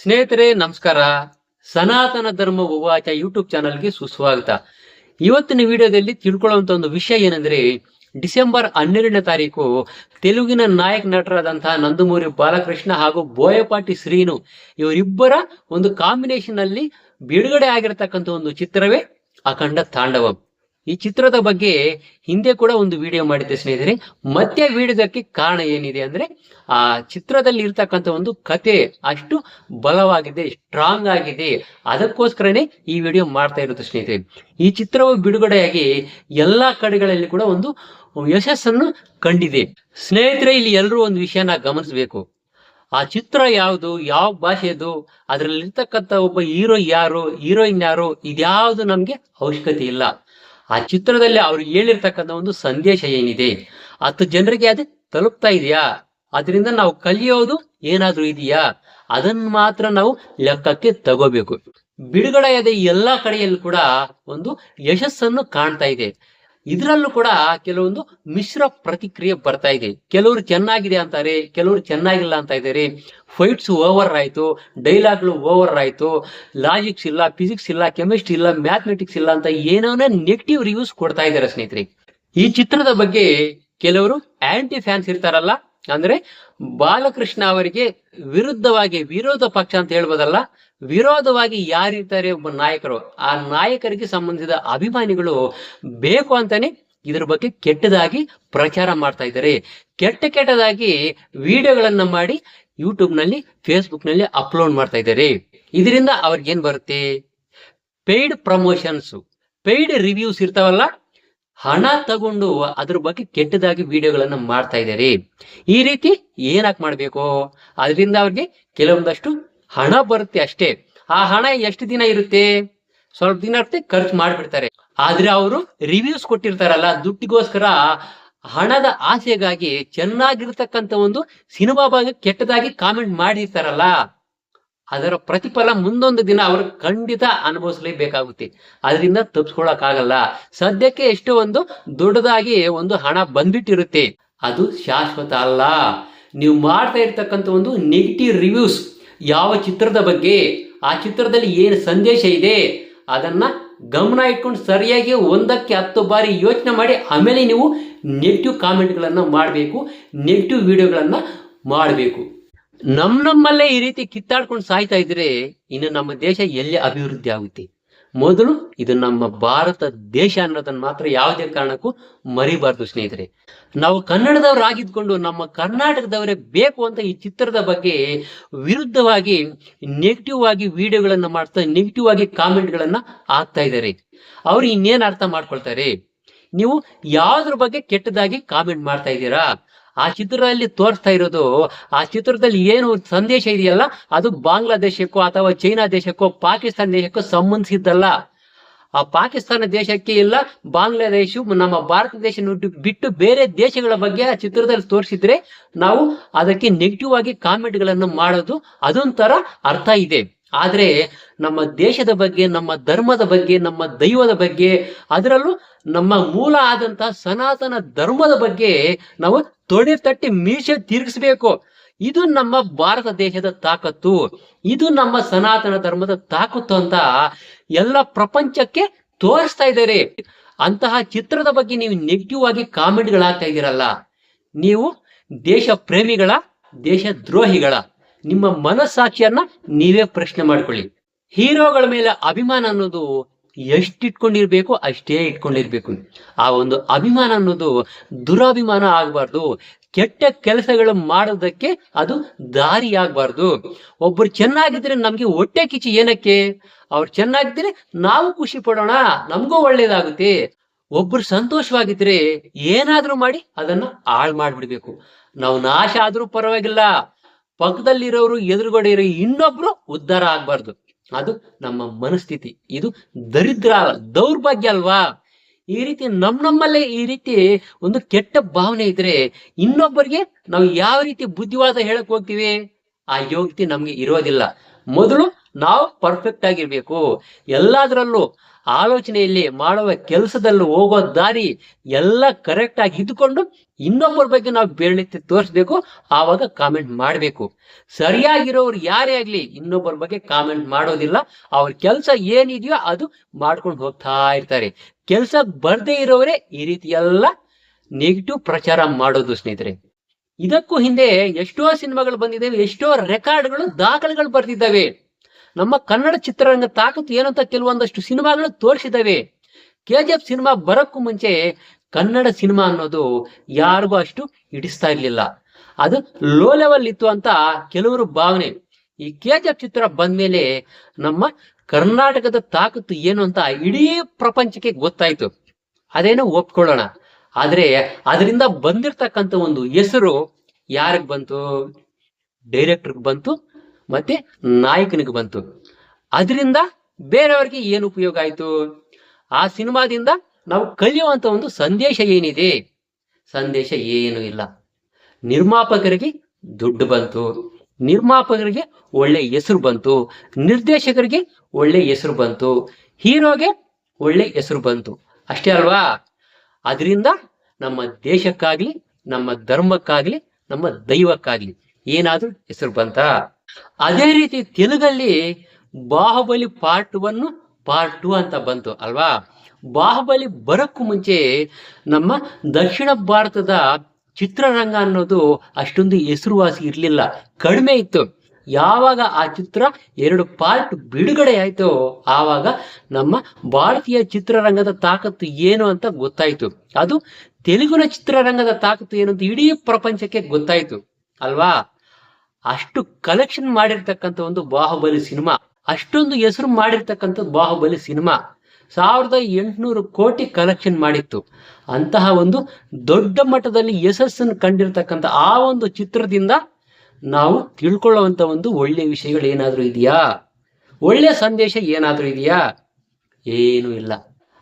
ಸ್ನೇಹಿತರೆ, ನಮಸ್ಕಾರ. ಸನಾತನ ಧರ್ಮ ಉವಾಚ ಯೂಟ್ಯೂಬ್ ಚಾನಲ್ಗೆ ಸುಸ್ವಾಗತ. ಇವತ್ತಿನ ವಿಡಿಯೋದಲ್ಲಿ ತಿಳ್ಕೊಳ್ಳುವಂತ ಒಂದು ವಿಷಯ ಏನಂದ್ರೆ, ಡಿಸೆಂಬರ್ ಹನ್ನೆರಡನೇ ತಾರೀಕು ತೆಲುಗಿನ ನಾಯಕ ನಟರಾದಂತಹ ನಂದಮೂರಿ ಬಾಲಕೃಷ್ಣ ಹಾಗೂ ಬೋಯಪಾಟಿ ಶ್ರೀನು ಇವರಿಬ್ಬರ ಒಂದು ಕಾಂಬಿನೇಷನ್ ಅಲ್ಲಿ ಬಿಡುಗಡೆ ಆಗಿರತಕ್ಕಂಥ ಒಂದು ಚಿತ್ರವೇ ಅಖಂಡ ತಾಂಡವಂ. ಈ ಚಿತ್ರದ ಬಗ್ಗೆ ಹಿಂದೆ ಕೂಡ ಒಂದು ವಿಡಿಯೋ ಮಾಡಿದ್ದೆ ಸ್ನೇಹಿತರೆ. ಮತ್ತೆ ವಿಡಿಯೋದಕ್ಕೆ ಕಾರಣ ಏನಿದೆ ಅಂದ್ರೆ, ಆ ಚಿತ್ರದಲ್ಲಿ ಇರ್ತಕ್ಕಂಥ ಒಂದು ಕತೆ ಅಷ್ಟು ಬಲವಾಗಿದೆ ಸ್ಟ್ರಾಂಗ್ ಆಗಿದೆ. ಅದಕ್ಕೋಸ್ಕರನೇ ಈ ವಿಡಿಯೋ ಮಾಡ್ತಾ ಇರುತ್ತೆ ಸ್ನೇಹಿತರೆ. ಈ ಚಿತ್ರವು ಬಿಡುಗಡೆಯಾಗಿ ಎಲ್ಲಾ ಕಡೆಗಳಲ್ಲಿ ಕೂಡ ಒಂದು ಯಶಸ್ಸನ್ನು ಕಂಡಿದೆ. ಸ್ನೇಹಿತರೆ, ಇಲ್ಲಿ ಎಲ್ಲರೂ ಒಂದು ವಿಷಯನ ಗಮನಿಸಬೇಕು. ಆ ಚಿತ್ರ ಯಾವುದು, ಯಾವ ಭಾಷೆದು, ಅದರಲ್ಲಿರ್ತಕ್ಕಂಥ ಒಬ್ಬ ಹೀರೋ ಯಾರು ಹೀರೋಯಿನ್ ಯಾರು, ಇದ್ಯಾವುದು ನಮ್ಗೆ ಅವಶ್ಯಕತೆ ಇಲ್ಲ. ಆ ಚಿತ್ರದಲ್ಲಿ ಅವ್ರು ಹೇಳಿರ್ತಕ್ಕಂಥ ಒಂದು ಸಂದೇಶ ಏನಿದೆ? ಹತ್ತು ಜನರಿಗೆ ಅದು ತಲುಪ್ತಾ ಇದೆಯಾ? ಅದರಿಂದ ನಾವು ಕಲಿಯೋದು ಏನಾದ್ರೂ ಇದೆಯಾ? ಅದನ್ನ ಮಾತ್ರ ನಾವು ಲೆಕ್ಕಕ್ಕೆ ತಗೋಬೇಕು. ಬಿಡುಗಡೆಯಾದ ಎಲ್ಲಾ ಕಡೆಯಲ್ಲೂ ಕೂಡ ಒಂದು ಯಶಸ್ಸನ್ನು ಕಾಣ್ತಾ ಇದೆ. ಇದರಲ್ಲೂ ಕೂಡ ಕೆಲವೊಂದು ಮಿಶ್ರ ಪ್ರತಿಕ್ರಿಯೆ ಬರ್ತಾ ಇದೆ. ಕೆಲವರು ಚೆನ್ನಾಗಿದೆ ಅಂತಾರೆ, ಕೆಲವರು ಚೆನ್ನಾಗಿಲ್ಲ ಅಂತ ಇದ್ದಾರೆ. ಫೈಟ್ಸ್ ಓವರ್ ಆಯ್ತು ಡೈಲಾಗ್ಗಳು ಓವರ್ ಆಯ್ತು ಲಾಜಿಕ್ಸ್ ಇಲ್ಲ ಫಿಸಿಕ್ಸ್ ಇಲ್ಲ ಕೆಮಿಸ್ಟ್ರಿ ಇಲ್ಲ ಮ್ಯಾಥಮೆಟಿಕ್ಸ್ ಇಲ್ಲ ಅಂತ ಏನೋನೇ ನೆಗೆಟಿವ್ ರಿವ್ಯೂಸ್ ಕೊಡ್ತಾ ಇದ್ದಾರೆ ಸ್ನೇಹಿತರೆ. ಈ ಚಿತ್ರದ ಬಗ್ಗೆ ಕೆಲವರು ಆಂಟಿ ಫ್ಯಾನ್ಸ್ ಇರ್ತಾರಲ್ಲ, ಅಂದ್ರೆ ಬಾಲಕೃಷ್ಣ ಅವರಿಗೆ ವಿರುದ್ಧವಾಗಿ ವಿರೋಧ ಪಕ್ಷ ಅಂತ ಹೇಳ್ಬೋದಲ್ಲ ವಿರೋಧವಾಗಿ ಯಾರಿರ್ತಾರೆ ಒಬ್ಬ ನಾಯಕರು, ಆ ನಾಯಕರಿಗೆ ಸಂಬಂಧಿಸಿದ ಅಭಿಮಾನಿಗಳು ಬೇಕು ಅಂತಾನೆ ಇದ್ರ ಬಗ್ಗೆ ಕೆಟ್ಟದಾಗಿ ಪ್ರಚಾರ ಮಾಡ್ತಾ ಇದ್ದಾರೆ. ಕೆಟ್ಟ ಕೆಟ್ಟದಾಗಿ ವಿಡಿಯೋಗಳನ್ನ ಮಾಡಿ ಯೂಟ್ಯೂಬ್ನಲ್ಲಿ ಫೇಸ್ಬುಕ್ನಲ್ಲಿ ಅಪ್ಲೋಡ್ ಮಾಡ್ತಾ ಇದ್ದಾರೆ. ಇದರಿಂದ ಅವ್ರಿಗೆ ಏನ್ ಬರುತ್ತೆ? ಪೇಯ್ಡ್ ಪ್ರಮೋಷನ್ಸ್, ಪೇಯ್ಡ್ ರಿವ್ಯೂಸ್ ಇರ್ತಾವಲ್ಲ, ಹಣ ತಗೊಂಡು ಅದ್ರ ಬಗ್ಗೆ ಕೆಟ್ಟದಾಗಿ ವಿಡಿಯೋಗಳನ್ನ ಮಾಡ್ತಾ ಇದ್ದಾರೆ. ಈ ರೀತಿ ಏನಾಕ್ ಮಾಡ್ಬೇಕು? ಅದರಿಂದ ಅವ್ರಿಗೆ ಕೆಲವೊಂದಷ್ಟು ಹಣ ಬರುತ್ತೆ ಅಷ್ಟೇ. ಆ ಹಣ ಎಷ್ಟು ದಿನ ಇರುತ್ತೆ? ಸ್ವಲ್ಪ ದಿನ ಖರ್ಚು ಮಾಡಿಬಿಡ್ತಾರೆ. ಆದ್ರೆ ಅವರು ರಿವ್ಯೂಸ್ ಕೊಟ್ಟಿರ್ತಾರಲ್ಲ, ದುಡ್ಡಿಗೋಸ್ಕರ ಹಣದ ಆಸೆಗಾಗಿ ಚೆನ್ನಾಗಿರ್ತಕ್ಕಂಥ ಒಂದು ಸಿನಿಮಾ ಬಗ್ಗೆ ಕೆಟ್ಟದಾಗಿ ಕಾಮೆಂಟ್ ಮಾಡಿರ್ತಾರಲ್ಲ, ಅದರ ಪ್ರತಿಫಲ ಮುಂದೊಂದು ದಿನ ಅವರು ಖಂಡಿತ ಅನುಭವಿಸಲೇಬೇಕಾಗುತ್ತೆ. ಅದರಿಂದ ತಪ್ಪಿಸ್ಕೊಳಕ್ ಸದ್ಯಕ್ಕೆ ಎಷ್ಟೋ ಒಂದು ದೊಡ್ಡದಾಗಿ ಒಂದು ಹಣ ಬಂದ್ಬಿಟ್ಟಿರುತ್ತೆ. ಅದು ಶಾಶ್ವತ ಅಲ್ಲ. ನೀವು ಮಾಡ್ತಾ ಇರ್ತಕ್ಕಂಥ ಒಂದು ನೆಗೆಟಿವ್ ರಿವ್ಯೂಸ್ ಯಾವ ಚಿತ್ರದ ಬಗ್ಗೆ, ಆ ಚಿತ್ರದಲ್ಲಿ ಏನು ಸಂದೇಶ ಇದೆ, ಅದನ್ನ ಗಮನ ಇಟ್ಕೊಂಡು ಸರಿಯಾಗಿ ಒಂದಕ್ಕೆ ಹತ್ತು ಬಾರಿ ಯೋಚನೆ ಮಾಡಿ, ಆಮೇಲೆ ನೀವು ನೆಗೆಟಿವ್ ಕಾಮೆಂಟ್ಗಳನ್ನು ಮಾಡಬೇಕು ನೆಗೆಟಿವ್ ವಿಡಿಯೋಗಳನ್ನ ಮಾಡಬೇಕು. ನಮ್ ನಮ್ಮಲ್ಲೇ ಈ ರೀತಿ ಕಿತ್ತಾಡ್ಕೊಂಡು ಸಾಯ್ತಾ ಇದ್ರೆ, ಇನ್ನು ನಮ್ಮ ದೇಶ ಎಲ್ಲಿ ಅಭಿವೃದ್ಧಿ ಆಗುತ್ತೆ? ಮೊದಲು ಇದು ನಮ್ಮ ಭಾರತ ದೇಶ ಅನ್ನೋದನ್ನ ಮಾತ್ರ ಯಾವುದೇ ಕಾರಣಕ್ಕೂ ಮರಿಬಾರ್ದು, ಸ್ನೇಹಿತರೆ. ನಾವು ಕನ್ನಡದವರಾಗಿದ್ಕೊಂಡು ನಮ್ಮ ಕರ್ನಾಟಕದವರೇ ಬೇಕು ಅಂತ ಈ ಚಿತ್ರದ ಬಗ್ಗೆ ವಿರುದ್ಧವಾಗಿ ನೆಗೆಟಿವ್ ಆಗಿ ವಿಡಿಯೋಗಳನ್ನ ಮಾಡ್ತಾ ನೆಗೆಟಿವ್ ಆಗಿ ಕಾಮೆಂಟ್ಗಳನ್ನ ಹಾಕ್ತಾ ಇದ್ದಾರೆ. ಅವ್ರು ಇನ್ನೇನ್ ಅರ್ಥ ಮಾಡ್ಕೊಳ್ತಾರೆ? ನೀವು ಯಾವ್ದ್ರ ಬಗ್ಗೆ ಕೆಟ್ಟದಾಗಿ ಕಾಮೆಂಟ್ ಮಾಡ್ತಾ ಇದ್ದೀರಾ? ಆ ಚಿತ್ರದಲ್ಲಿ ತೋರಿಸ್ತಾ ಇರೋದು, ಆ ಚಿತ್ರದಲ್ಲಿ ಏನು ಸಂದೇಶ ಇದೆಯಲ್ಲ, ಅದು ಬಾಂಗ್ಲಾದೇಶಕ್ಕೋ ಅಥವಾ ಚೈನಾ ದೇಶಕ್ಕೋ ಪಾಕಿಸ್ತಾನ ದೇಶಕ್ಕೋ ಸಂಬಂಧಿಸಿದ್ದಲ್ಲ. ಆ ಪಾಕಿಸ್ತಾನ ದೇಶಕ್ಕೆ ಇಲ್ಲ, ಬಾಂಗ್ಲಾದೇಶ ನಮ್ಮ ಭಾರತ ದೇಶ ಬಿಟ್ಟು ಬೇರೆ ದೇಶಗಳ ಬಗ್ಗೆ ಆ ಚಿತ್ರದಲ್ಲಿ ತೋರಿಸಿದ್ರೆ ನಾವು ಅದಕ್ಕೆ ನೆಗೆಟಿವ್ ಆಗಿ ಕಾಮೆಂಟ್ಗಳನ್ನು ಮಾಡೋದು ಅದೊಂಥರ ಅರ್ಥ ಇದೆ. ಆದ್ರೆ ನಮ್ಮ ದೇಶದ ಬಗ್ಗೆ, ನಮ್ಮ ಧರ್ಮದ ಬಗ್ಗೆ, ನಮ್ಮ ದೈವದ ಬಗ್ಗೆ, ಅದರಲ್ಲೂ ನಮ್ಮ ಮೂಲ ಆದಂತಹ ಸನಾತನ ಧರ್ಮದ ಬಗ್ಗೆ ನಾವು ತೊಡೆ ತಟ್ಟಿ ಮೀಸೆ ತಿರುಗಿಸ್ಬೇಕು. ಇದು ನಮ್ಮ ಭಾರತ ದೇಶದ ತಾಕತ್ತು. ಇದು ನಮ್ಮ ಸನಾತನ ಧರ್ಮದ ತಾಕತ್ತು ಅಂತ ಎಲ್ಲ ಪ್ರಪಂಚಕ್ಕೆ ತೋರಿಸ್ತಾ ಇದ್ದಾರೆ. ಅಂತಹ ಚಿತ್ರದ ಬಗ್ಗೆ ನೀವು ನೆಗೆಟಿವ್ ಆಗಿ ಕಾಮೆಂಟ್ಗಳಾಗ್ತಾ ಇದ್ದೀರಲ್ಲ. ನೀವು ದೇಶ ಪ್ರೇಮಿಗಳ, ದೇಶ ದ್ರೋಹಿಗಳ, ನಿಮ್ಮ ಮನಸ್ಸಾಕ್ಷಿಯನ್ನ ನೀವೇ ಪ್ರಶ್ನೆ ಮಾಡ್ಕೊಳ್ಳಿ. ಹೀರೋಗಳ ಮೇಲೆ ಅಭಿಮಾನ ಅನ್ನೋದು ಎಷ್ಟು ಇಟ್ಕೊಂಡಿರ್ಬೇಕು ಅಷ್ಟೇ ಇಟ್ಕೊಂಡಿರ್ಬೇಕು. ಆ ಒಂದು ಅಭಿಮಾನ ಅನ್ನೋದು ದುರಾಭಿಮಾನ ಆಗಬಾರ್ದು. ಕೆಟ್ಟ ಕೆಲಸಗಳು ಮಾಡೋದಕ್ಕೆ ಅದು ದಾರಿ ಆಗ್ಬಾರ್ದು. ಒಬ್ರು ಚೆನ್ನಾಗಿದ್ರೆ ನಮ್ಗೆ ಹೊಟ್ಟೆ ಕಿಚಿ ಏನಕ್ಕೆ? ಅವ್ರು ಚೆನ್ನಾಗಿದ್ರೆ ನಾವು ಖುಷಿ ಪಡೋಣ, ನಮಗೂ ಒಳ್ಳೇದಾಗುತ್ತೆ. ಒಬ್ರು ಸಂತೋಷವಾಗಿದ್ರೆ ಏನಾದ್ರೂ ಮಾಡಿ ಅದನ್ನ ಹಾಳು ಮಾಡ್ಬಿಡ್ಬೇಕು. ನಾವು ನಾಶ ಆದ್ರೂ ಪರವಾಗಿಲ್ಲ. ಪಕ್ಕದಲ್ಲಿರೋರು, ಎದುರುಗಡೆ ಇರೋ ಇನ್ನೊಬ್ರು ಉದ್ಧಾರ ಆಗ್ಬಾರ್ದು. ಅದು ನಮ್ಮ ಮನಸ್ಥಿತಿ. ಇದು ದರಿದ್ರ ದೌರ್ಭಾಗ್ಯ ಅಲ್ವಾ? ಈ ರೀತಿ ನಮ್ ನಮ್ಮಲ್ಲೇ ಈ ರೀತಿ ಒಂದು ಕೆಟ್ಟ ಭಾವನೆ ಇದ್ರೆ ಇನ್ನೊಬ್ಬರಿಗೆ ನಾವು ಯಾವ ರೀತಿ ಬುದ್ಧಿವಾದ ಹೇಳಕ್ ಹೋಗ್ತೀವಿ? ಆ ಯೋಗ್ಯತೆ ನಮ್ಗೆ ಇರೋದಿಲ್ಲ. ಮೊದಲು ನಾವು ಪರ್ಫೆಕ್ಟ್ ಆಗಿರ್ಬೇಕು. ಎಲ್ಲಾದ್ರಲ್ಲೂ ಆಲೋಚನೆಯಲ್ಲಿ ಮಾಡುವ ಕೆಲಸದಲ್ಲಿ ಹೋಗೋ ದಾರಿ ಎಲ್ಲ ಕರೆಕ್ಟ್ ಆಗಿ ಇದ್ಕೊಂಡು ಇನ್ನೊಬ್ಬರ ಬಗ್ಗೆ ನಾವು ಬೇರೆ ತೋರಿಸ್ಬೇಕು, ಆವಾಗ ಕಾಮೆಂಟ್ ಮಾಡಬೇಕು. ಸರಿಯಾಗಿರೋರು ಯಾರೇ ಆಗ್ಲಿ ಇನ್ನೊಬ್ಬರ ಬಗ್ಗೆ ಕಾಮೆಂಟ್ ಮಾಡೋದಿಲ್ಲ. ಅವ್ರ ಕೆಲಸ ಏನಿದೆಯೋ ಅದು ಮಾಡ್ಕೊಂಡು ಹೋಗ್ತಾ ಇರ್ತಾರೆ. ಕೆಲಸ ಬರ್ದೇ ಇರೋರೇ ಈ ರೀತಿ ಎಲ್ಲ ನೆಗೆಟಿವ್ ಪ್ರಚಾರ ಮಾಡೋದು ಸ್ನೇಹಿತರೆ. ಇದಕ್ಕೂ ಹಿಂದೆ ಎಷ್ಟೋ ಸಿನಿಮಾಗಳು ಬಂದಿದ್ದಾವೆ, ಎಷ್ಟೋ ರೆಕಾರ್ಡ್ಗಳು ದಾಖಲೆಗಳು ಬರ್ತಿದ್ದಾವೆ ನಮ್ಮ ಕನ್ನಡ ಚಿತ್ರರಂಗ ತಾಕತ್ತು ಏನಂತ ಕೆಲವೊಂದಷ್ಟು ಸಿನಿಮಾಗಳು ತೋರಿಸಿದ್ದಾವೆ. ಕೆ ಜಿ ಎಫ್ ಸಿನಿಮಾ ಬರೋಕ್ಕೂ ಮುಂಚೆ ಕನ್ನಡ ಸಿನಿಮಾ ಅನ್ನೋದು ಯಾರಿಗೂ ಅಷ್ಟು ಹಿಡಿಸ್ತಾ ಇರಲಿಲ್ಲ. ಅದು ಲೋ ಲೆವೆಲ್ ಇತ್ತು ಅಂತ ಕೆಲವರು ಭಾವನೆ. ಈ ಕೆ ಜಿ ಎಫ್ ಚಿತ್ರ ಬಂದ್ಮೇಲೆ ನಮ್ಮ ಕರ್ನಾಟಕದ ತಾಕತ್ತು ಏನು ಅಂತ ಇಡೀ ಪ್ರಪಂಚಕ್ಕೆ ಗೊತ್ತಾಯ್ತು. ಅದೇನೋ ಒಪ್ಕೊಳ್ಳೋಣ. ಆದ್ರೆ ಅದರಿಂದ ಬಂದಿರತಕ್ಕಂತ ಒಂದು ಹೆಸರು ಯಾರಿಗ್ ಬಂತು? ಡೈರೆಕ್ಟರ್ಗೆ ಬಂತು. ಮತ್ತೆ ನಾಯಕನಿಗೆ ಬಂತು. ಅದರಿಂದ ಬೇರೆಯವರಿಗೆ ಏನು ಉಪಯೋಗ ಆಯ್ತು? ಆ ಸಿನಿಮಾದಿಂದ ನಾವು ಕಲಿಯುವಂತ ಒಂದು ಸಂದೇಶ ಏನಿದೆ? ಸಂದೇಶ ಏನು ಇಲ್ಲ. ನಿರ್ಮಾಪಕರಿಗೆ ದುಡ್ಡು ಬಂತು. ನಿರ್ಮಾಪಕರಿಗೆ ಒಳ್ಳೆ ಹೆಸರು ಬಂತು. ನಿರ್ದೇಶಕರಿಗೆ ಒಳ್ಳೆ ಹೆಸರು ಬಂತು. ಹೀರೋಗೆ ಒಳ್ಳೆ ಹೆಸರು ಬಂತು. ಅಷ್ಟೇ ಅಲ್ವಾ? ಅದರಿಂದ ನಮ್ಮ ದೇಶಕ್ಕಾಗ್ಲಿ, ನಮ್ಮ ಧರ್ಮಕ್ಕಾಗ್ಲಿ, ನಮ್ಮ ದೈವಕ್ಕಾಗ್ಲಿ ಏನಾದರೂ ಹೆಸರು ಬಂತ? ಅದೇ ರೀತಿ ತೆಲುಗಲ್ಲಿ Baahubali part one part two ಅಂತ ಬಂತು, ಅಲ್ವಾ? ಬಾಹುಬಲಿ ಬರಕ್ಕೂ ಮುಂಚೆ ನಮ್ಮ ದಕ್ಷಿಣ ಭಾರತದ ಚಿತ್ರರಂಗ ಅನ್ನೋದು ಅಷ್ಟೊಂದು ಹೆಸರುವಾಸಿ ಇರಲಿಲ್ಲ, ಕಡಿಮೆ ಇತ್ತು. ಯಾವಾಗ ಆ ಚಿತ್ರ ಎರಡು ಪಾರ್ಟ್ ಬಿಡುಗಡೆ ಆಯ್ತೋ, ಆವಾಗ ನಮ್ಮ ಭಾರತೀಯ ಚಿತ್ರರಂಗದ ತಾಕತ್ತು ಏನು ಅಂತ ಗೊತ್ತಾಯ್ತು. ಅದು ತೆಲುಗಿನ ಚಿತ್ರರಂಗದ ತಾಕತ್ತು ಏನು ಅಂತ ಇಡೀ ಪ್ರಪಂಚಕ್ಕೆ ಗೊತ್ತಾಯ್ತು, ಅಲ್ವಾ? ಅಷ್ಟು ಕಲೆಕ್ಷನ್ ಮಾಡಿರ್ತಕ್ಕಂಥ ಒಂದು ಬಾಹುಬಲಿ ಸಿನಿಮಾ, ಅಷ್ಟೊಂದು ಹೆಸರು ಮಾಡಿರ್ತಕ್ಕಂಥ ಬಾಹುಬಲಿ ಸಿನಿಮಾ ಸಾವಿರದ ಎಂಟುನೂರು ಕೋಟಿ ಕಲೆಕ್ಷನ್ ಮಾಡಿತ್ತು. ಅಂತಹ ಒಂದು ದೊಡ್ಡ ಮಟ್ಟದಲ್ಲಿ ಯಶಸ್ಸನ್ನು ಕಂಡಿರ್ತಕ್ಕಂಥ ಆ ಒಂದು ಚಿತ್ರದಿಂದ ನಾವು ತಿಳ್ಕೊಳ್ಳುವಂತ ಒಂದು ಒಳ್ಳೆ ವಿಷಯಗಳು ಏನಾದರೂ ಇದೆಯಾ? ಒಳ್ಳೆ ಸಂದೇಶ ಏನಾದರೂ ಇದೆಯಾ? ಏನೂ ಇಲ್ಲ.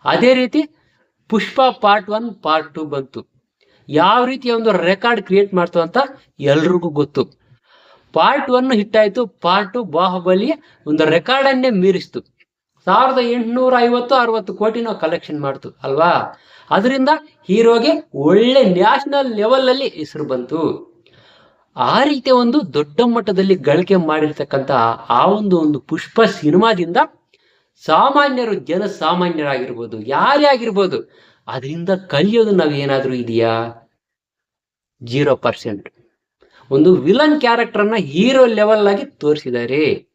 ಅದೇ ರೀತಿ Pushpa part one part two ಬಂತು. ಯಾವ ರೀತಿಯ ಒಂದು ರೆಕಾರ್ಡ್ ಕ್ರಿಯೇಟ್ ಮಾಡ್ತು ಅಂತ ಎಲ್ರಿಗೂ ಗೊತ್ತು. ಪಾರ್ಟ್ ಒನ್ ಹಿಟ್ ಆಯ್ತು ಪಾರ್ಟ್ ಟು ಬಾಹುಬಲಿ ಒಂದು ರೆಕಾರ್ಡನ್ನೇ ಮೀರಿಸ್ತು. ಸಾವಿರದ ಎಂಟುನೂರ ಐವತ್ತು, ಅರವತ್ತು ಕೋಟಿನ ಕಲೆಕ್ಷನ್ ಮಾಡ್ತು, ಅಲ್ವಾ? ಅದರಿಂದ ಹೀರೋಗೆ ಒಳ್ಳೆ ನ್ಯಾಷನಲ್ ಲೆವೆಲ್ ಅಲ್ಲಿ ಹೆಸರು ಬಂತು. ಆ ರೀತಿಯ ಒಂದು ದೊಡ್ಡ ಮಟ್ಟದಲ್ಲಿ ಗಳಿಕೆ ಮಾಡಿರ್ತಕ್ಕಂಥ ಆ ಒಂದು ಒಂದು ಪುಷ್ಪ ಸಿನಿಮಾದಿಂದ ಸಾಮಾನ್ಯರು ಜನ ಸಾಮಾನ್ಯರಾಗಿರ್ಬೋದು ಯಾರೇ ಆಗಿರ್ಬೋದು ಅದರಿಂದ ಕಲಿಯೋದು ನಾವು ಇದೆಯಾ? Zero percent. ಒಂದು ವಿಲನ್ ಕ್ಯಾರೆಕ್ಟರ್ನ ಹೀರೋ ಲೆವೆಲ್ ಆಗಿ ತೋರಿಸಿದ್ದಾರೆ.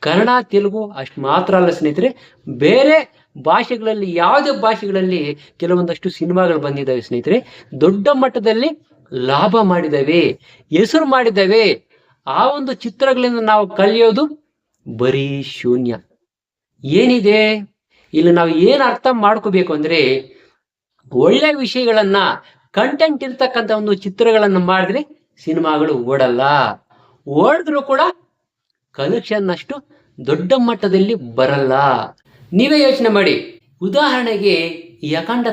ಕನ್ನಡ, ತೆಲುಗು ಅಷ್ಟು ಮಾತ್ರ ಅಲ್ಲ ಸ್ನೇಹಿತರೆ, ಬೇರೆ ಭಾಷೆಗಳಲ್ಲಿ, ಯಾವುದೇ ಭಾಷೆಗಳಲ್ಲಿ ಕೆಲವೊಂದಷ್ಟು ಸಿನಿಮಾಗಳು ಬಂದಿದ್ದಾವೆ ಸ್ನೇಹಿತರೆ. ದೊಡ್ಡ ಮಟ್ಟದಲ್ಲಿ ಲಾಭ ಮಾಡಿದ್ದಾವೆ, ಹೆಸರು ಮಾಡಿದ್ದಾವೆ. ಆ ಒಂದು ಚಿತ್ರಗಳಿಂದ ನಾವು ಕಲಿಯೋದು ಬರೀ ಶೂನ್ಯ. ಏನಿದೆ? ಇಲ್ಲಿ ನಾವು ಏನು ಅರ್ಥ ಮಾಡ್ಕೋಬೇಕು ಅಂದ್ರೆ, ಒಳ್ಳೆ ವಿಷಯಗಳನ್ನ ಕಂಟೆಂಟ್ ಇರ್ತಕ್ಕಂಥ ಒಂದು ಚಿತ್ರಗಳನ್ನು ಮಾಡಿದ್ರೆ ಸಿನಿಮಾಗಳು ಓಡಲ್ಲ. ಓಡಿದ್ರು ಕೂಡ ಕಲೆಕ್ಷನ್ ಅಷ್ಟು ದೊಡ್ಡ ಮಟ್ಟದಲ್ಲಿ ಬರಲ್ಲ. ನೀವೇ ಯೋಚನೆ ಮಾಡಿ. ಉದಾಹರಣೆಗೆ ಈ ಅಖಂಡ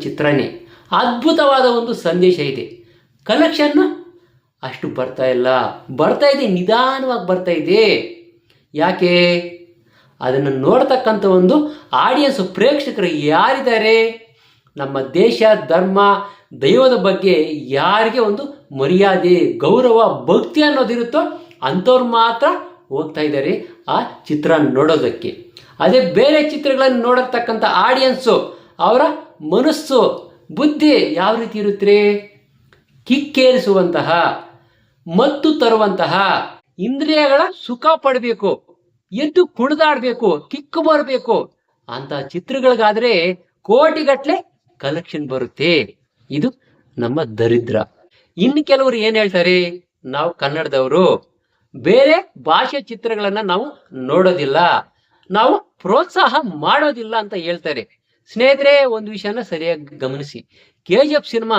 ಚಿತ್ರನೇ ಅದ್ಭುತವಾದ ಒಂದು ಸಂದೇಶ ಇದೆ. ಕಲೆಕ್ಷನ್ ಅಷ್ಟು ಬರ್ತಾ ಇಲ್ಲ. ಬರ್ತಾ ಇದೆ, ನಿಧಾನವಾಗಿ ಬರ್ತಾ ಇದೆ. ಯಾಕೆ? ಅದನ್ನು ನೋಡ್ತಕ್ಕಂಥ ಒಂದು ಆಡಿಯನ್ಸ್ ಪ್ರೇಕ್ಷಕರು ಯಾರಿದ್ದಾರೆ? ನಮ್ಮ ದೇಶ, ಧರ್ಮ ದೈವದ ಬಗ್ಗೆ ಯಾರಿಗೆ ಒಂದು ಮರ್ಯಾದೆ, ಗೌರವ, ಭಕ್ತಿ ಅನ್ನೋದಿರುತ್ತೋ ಅಂಥವ್ರು ಮಾತ್ರ ಹೋಗ್ತಾ ಇದ್ದಾರೆ ಆ ಚಿತ್ರ ನೋಡೋದಕ್ಕೆ. ಅದೇ ಬೇರೆ ಚಿತ್ರಗಳನ್ನು ನೋಡತಕ್ಕಂಥ ಆಡಿಯನ್ಸು ಅವರ ಮನಸ್ಸು, ಬುದ್ಧಿ ಯಾವ ರೀತಿ ಇರುತ್ತೆ ಕಿಕ್ಕೇರಿಸುವಂತಹ, ಮತ್ತು ತರುವಂತಹ ಇಂದ್ರಿಯಗಳ ಸುಖ ಪಡಬೇಕು, ಎದ್ದು ಕುಣಿದಾಡಬೇಕು, ಕಿಕ್ಕು ಬರಬೇಕು ಅಂತ ಚಿತ್ರಗಳಿಗಾದ್ರೆ ಕೋಟಿಗಟ್ಲೆ ಕಲೆಕ್ಷನ್ ಬರುತ್ತೆ. ಇದು ನಮ್ಮ ದರಿದ್ರ. ಇನ್ನು ಕೆಲವರು ಏನ್ ಹೇಳ್ತಾರೆ? ನಾವು ಕನ್ನಡದವರು. ಬೇರೆ ಭಾಷೆ ಚಿತ್ರಗಳನ್ನ ನಾವು ನೋಡೋದಿಲ್ಲ. ನಾವು ಪ್ರೋತ್ಸಾಹ ಮಾಡೋದಿಲ್ಲ ಅಂತ ಹೇಳ್ತಾರೆ. ಸ್ನೇಹಿತರೆ, ಒಂದು ವಿಷಯನ ಸರಿಯಾಗಿ ಗಮನಿಸಿ. ಕೆ ಜಿ ಎಫ್ ಸಿನಿಮಾ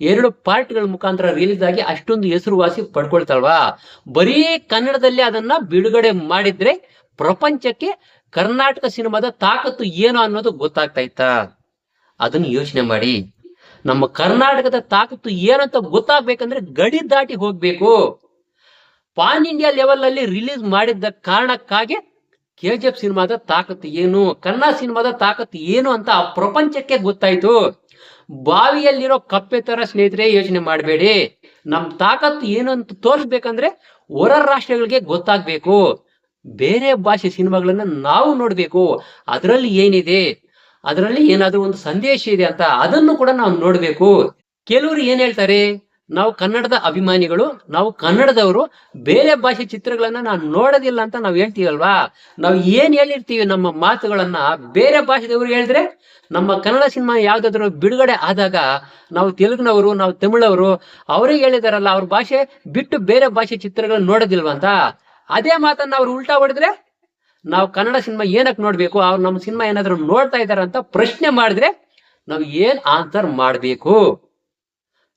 ಎರಡು ಪಾರ್ಟ್ಗಳ ಮುಖಾಂತರ ರಿಲೀಸ್ ಆಗಿ ಅಷ್ಟೊಂದು ಹೆಸರುವಾಸಿ ಪಡ್ಕೊಳ್ತಾಳ್ವಾ? ಬರೀ ಕನ್ನಡದಲ್ಲಿ ಅದನ್ನ ಬಿಡುಗಡೆ ಮಾಡಿದ್ರೆ ಪ್ರಪಂಚಕ್ಕೆ ಕರ್ನಾಟಕ ಸಿನಿಮಾದ ತಾಕತ್ತು ಏನು ಅನ್ನೋದು ಗೊತ್ತಾಗ್ತಾ ಇತ್ತ? ಅದನ್ನು ಯೋಚನೆ ಮಾಡಿ. ನಮ್ಮ ಕರ್ನಾಟಕದ ತಾಕತ್ತು ಏನಂತ ಗೊತ್ತಾಗ್ಬೇಕಂದ್ರೆ ಗಡಿ ದಾಟಿ ಹೋಗ್ಬೇಕು. ಪಾನ್ ಇಂಡಿಯಾ ಲೆವೆಲ್ ಅಲ್ಲಿ ರಿಲೀಸ್ ಮಾಡಿದ್ದ ಕಾರಣಕ್ಕಾಗಿ ಕೆ ಜಿ ಎಫ್ ಸಿನಿಮಾದ ತಾಕತ್ತು ಏನು ಕನ್ನಡ ಸಿನಿಮಾದ ತಾಕತ್ತು ಏನು ಅಂತ ಆ ಪ್ರಪಂಚಕ್ಕೆ ಗೊತ್ತಾಯ್ತು. ಬಾವಿಯಲ್ಲಿರೋ ಕಪ್ಪೆ ತರ ಸ್ನೇಹಿತರೆ ಯೋಚನೆ ಮಾಡಬೇಡಿ. ನಮ್ ತಾಕತ್ತು ಏನು ಅಂತ ತೋರಿಸ್ಬೇಕಂದ್ರೆ ಹೊರ ರಾಷ್ಟ್ರಗಳಿಗೆ ಗೊತ್ತಾಗ್ಬೇಕು. ಬೇರೆ ಭಾಷೆ ಸಿನಿಮಾಗಳನ್ನ ನಾವು ನೋಡ್ಬೇಕು. ಅದರಲ್ಲಿ ಏನಿದೆ? ಅದರಲ್ಲಿ ಏನಾದರೂ ಒಂದು ಸಂದೇಶ ಇದೆ ಅಂತ ಅದನ್ನು ಕೂಡ ನಾವು ನೋಡ್ಬೇಕು. ಕೆಲವರು ಏನ್ ಹೇಳ್ತಾರೆ? ನಾವು ಕನ್ನಡದ ಅಭಿಮಾನಿಗಳು, ನಾವು ಕನ್ನಡದವರು ಬೇರೆ ಭಾಷೆ ಚಿತ್ರಗಳನ್ನ ನಾವು ನೋಡೋದಿಲ್ಲ ಅಂತ ನಾವು ಹೇಳ್ತೀವಲ್ವಾ? ನಾವು ಏನ್ ಹೇಳಿರ್ತೀವಿ ನಮ್ಮ ಮಾತುಗಳನ್ನ ಬೇರೆ ಭಾಷೆದವರು ಹೇಳಿದ್ರೆ ನಮ್ಮ ಕನ್ನಡ ಸಿನಿಮಾ ಯಾವ್ದಾದ್ರು ಬಿಡುಗಡೆ ಆದಾಗ ನಾವು ತೆಲುಗಿನವರು, ನಾವು ತಮಿಳವರು ಅವರಿಗೆ ಹೇಳಿದಾರಲ್ಲ, ಅವ್ರ ಭಾಷೆ ಬಿಟ್ಟು ಬೇರೆ ಭಾಷೆ ಚಿತ್ರಗಳನ್ನ ನೋಡೋದಿಲ್ವಾ ಅಂತ? ಅದೇ ಮಾತನ್ನ ಅವ್ರು ಉಲ್ಟಾ ಹೊಡೆದ್ರೆ ನಾವು ಕನ್ನಡ ಸಿನಿಮಾ ಏನಕ್ಕೆ ನೋಡ್ಬೇಕು? ಅವ್ರು ನಮ್ಮ ಸಿನಿಮಾ ಏನಾದರೂ ನೋಡ್ತಾ ಇದ್ದಾರೆ ಅಂತ ಪ್ರಶ್ನೆ ಮಾಡಿದ್ರೆ ನಾವು ಏನ್ ಆನ್ಸರ್ ಮಾಡಬೇಕು?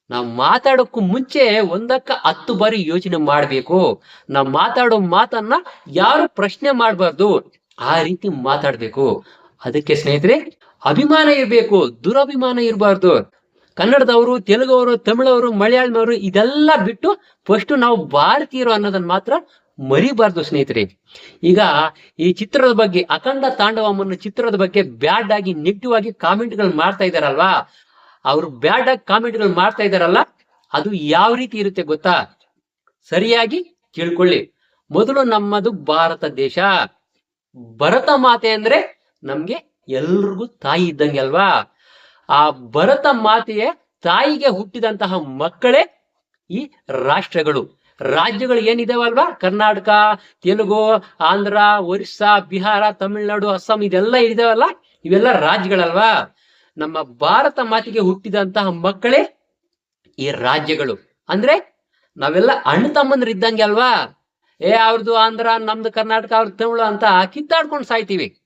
ನಾವು ಮಾತಾಡೋಕ್ಕೂ ಮುಂಚೆ ಒಂದಕ್ಕ ಹತ್ತು ಬಾರಿ ಯೋಚನೆ ಮಾಡ್ಬೇಕು. ನಾವು ಮಾತಾಡೋ ಮಾತನ್ನ ಯಾರು ಪ್ರಶ್ನೆ ಮಾಡಬಾರ್ದು, ಆ ರೀತಿ ಮಾತಾಡಬೇಕು. ಅದಕ್ಕೆ ಸ್ನೇಹಿತರೆ, ಅಭಿಮಾನ ಇರಬೇಕು, ದುರಭಿಮಾನ ಇರಬಾರ್ದು. ಕನ್ನಡದವರು, ತೆಲುಗವರು, ತಮಿಳವರು ಮಲಯಾಳಮವರು ಇದೆಲ್ಲ ಬಿಟ್ಟು ಫಸ್ಟ್ ನಾವು ಭಾರತೀಯರು ಅನ್ನೋದನ್ನ ಮಾತ್ರ ಮರಿಬಾರ್ದು ಸ್ನೇಹಿತರೆ. ಈಗ ಈ ಚಿತ್ರದ ಬಗ್ಗೆ, ಅಖಂಡ ತಾಂಡವಮ್ಮನ ಚಿತ್ರದ ಬಗ್ಗೆ ಬ್ಯಾಡ್ ಆಗಿ ನೆಗೆಟಿವ್ ಆಗಿ ಕಾಮೆಂಟ್ಗಳು ಮಾಡ್ತಾ ಇದಾರಲ್ವಾ? ಅವರು ಬ್ಯಾಡ್ ಆಗಿ ಕಾಮೆಂಟ್ಗಳು ಮಾಡ್ತಾ ಇದಾರಲ್ಲ, ಅದು ಯಾವ ರೀತಿ ಇರುತ್ತೆ ಗೊತ್ತಾ? ಸರಿಯಾಗಿ ತಿಳ್ಕೊಳ್ಳಿ. ಮೊದಲು ನಮ್ಮದು ಭಾರತ ದೇಶ. ಭರತ ಮಾತೆ ಅಂದ್ರೆ ನಮ್ಗೆ ಎಲ್ರಿಗೂ ತಾಯಿ ಇದ್ದಂಗೆ ಅಲ್ವಾ? ಆ ಭರತ ಮಾತೆಯ ತಾಯಿಗೆ ಹುಟ್ಟಿದಂತಹ ಮಕ್ಕಳೇ ಈ ರಾಷ್ಟ್ರಗಳು. ರಾಜ್ಯಗಳು ಏನಿದಾವಲ್ವಾ? ಕರ್ನಾಟಕ, ತೆಲುಗು, ಆಂಧ್ರ, ಒರಿಸ್ಸಾ, ಬಿಹಾರ, ತಮಿಳುನಾಡು, ಅಸ್ಸಾಂ, ಇದೆಲ್ಲ ಇದಾವಲ್ಲ? ಇವೆಲ್ಲ ರಾಜ್ಯಗಳಲ್ವಾ? ನಮ್ಮ ಭಾರತ ಮಾತಿಗೆ ಹುಟ್ಟಿದಂತಹ ಮಕ್ಕಳೇ ಈ ರಾಜ್ಯಗಳು. ಅಂದ್ರೆ ನಾವೆಲ್ಲ ಅಣ್ಣ ತಮ್ಮಂದ್ರ ಇದ್ದಂಗೆ ಅಲ್ವಾ? ಏ ಅವ್ರದ್ದು ಆಂಧ್ರ, ನಮ್ದು ಕರ್ನಾಟಕ ಅವ್ರದ್ದು ತಮಿಳು ಅಂತ ಕಿತ್ತಾಡ್ಕೊಂಡು ಸಾಯ್ತೀವಿ.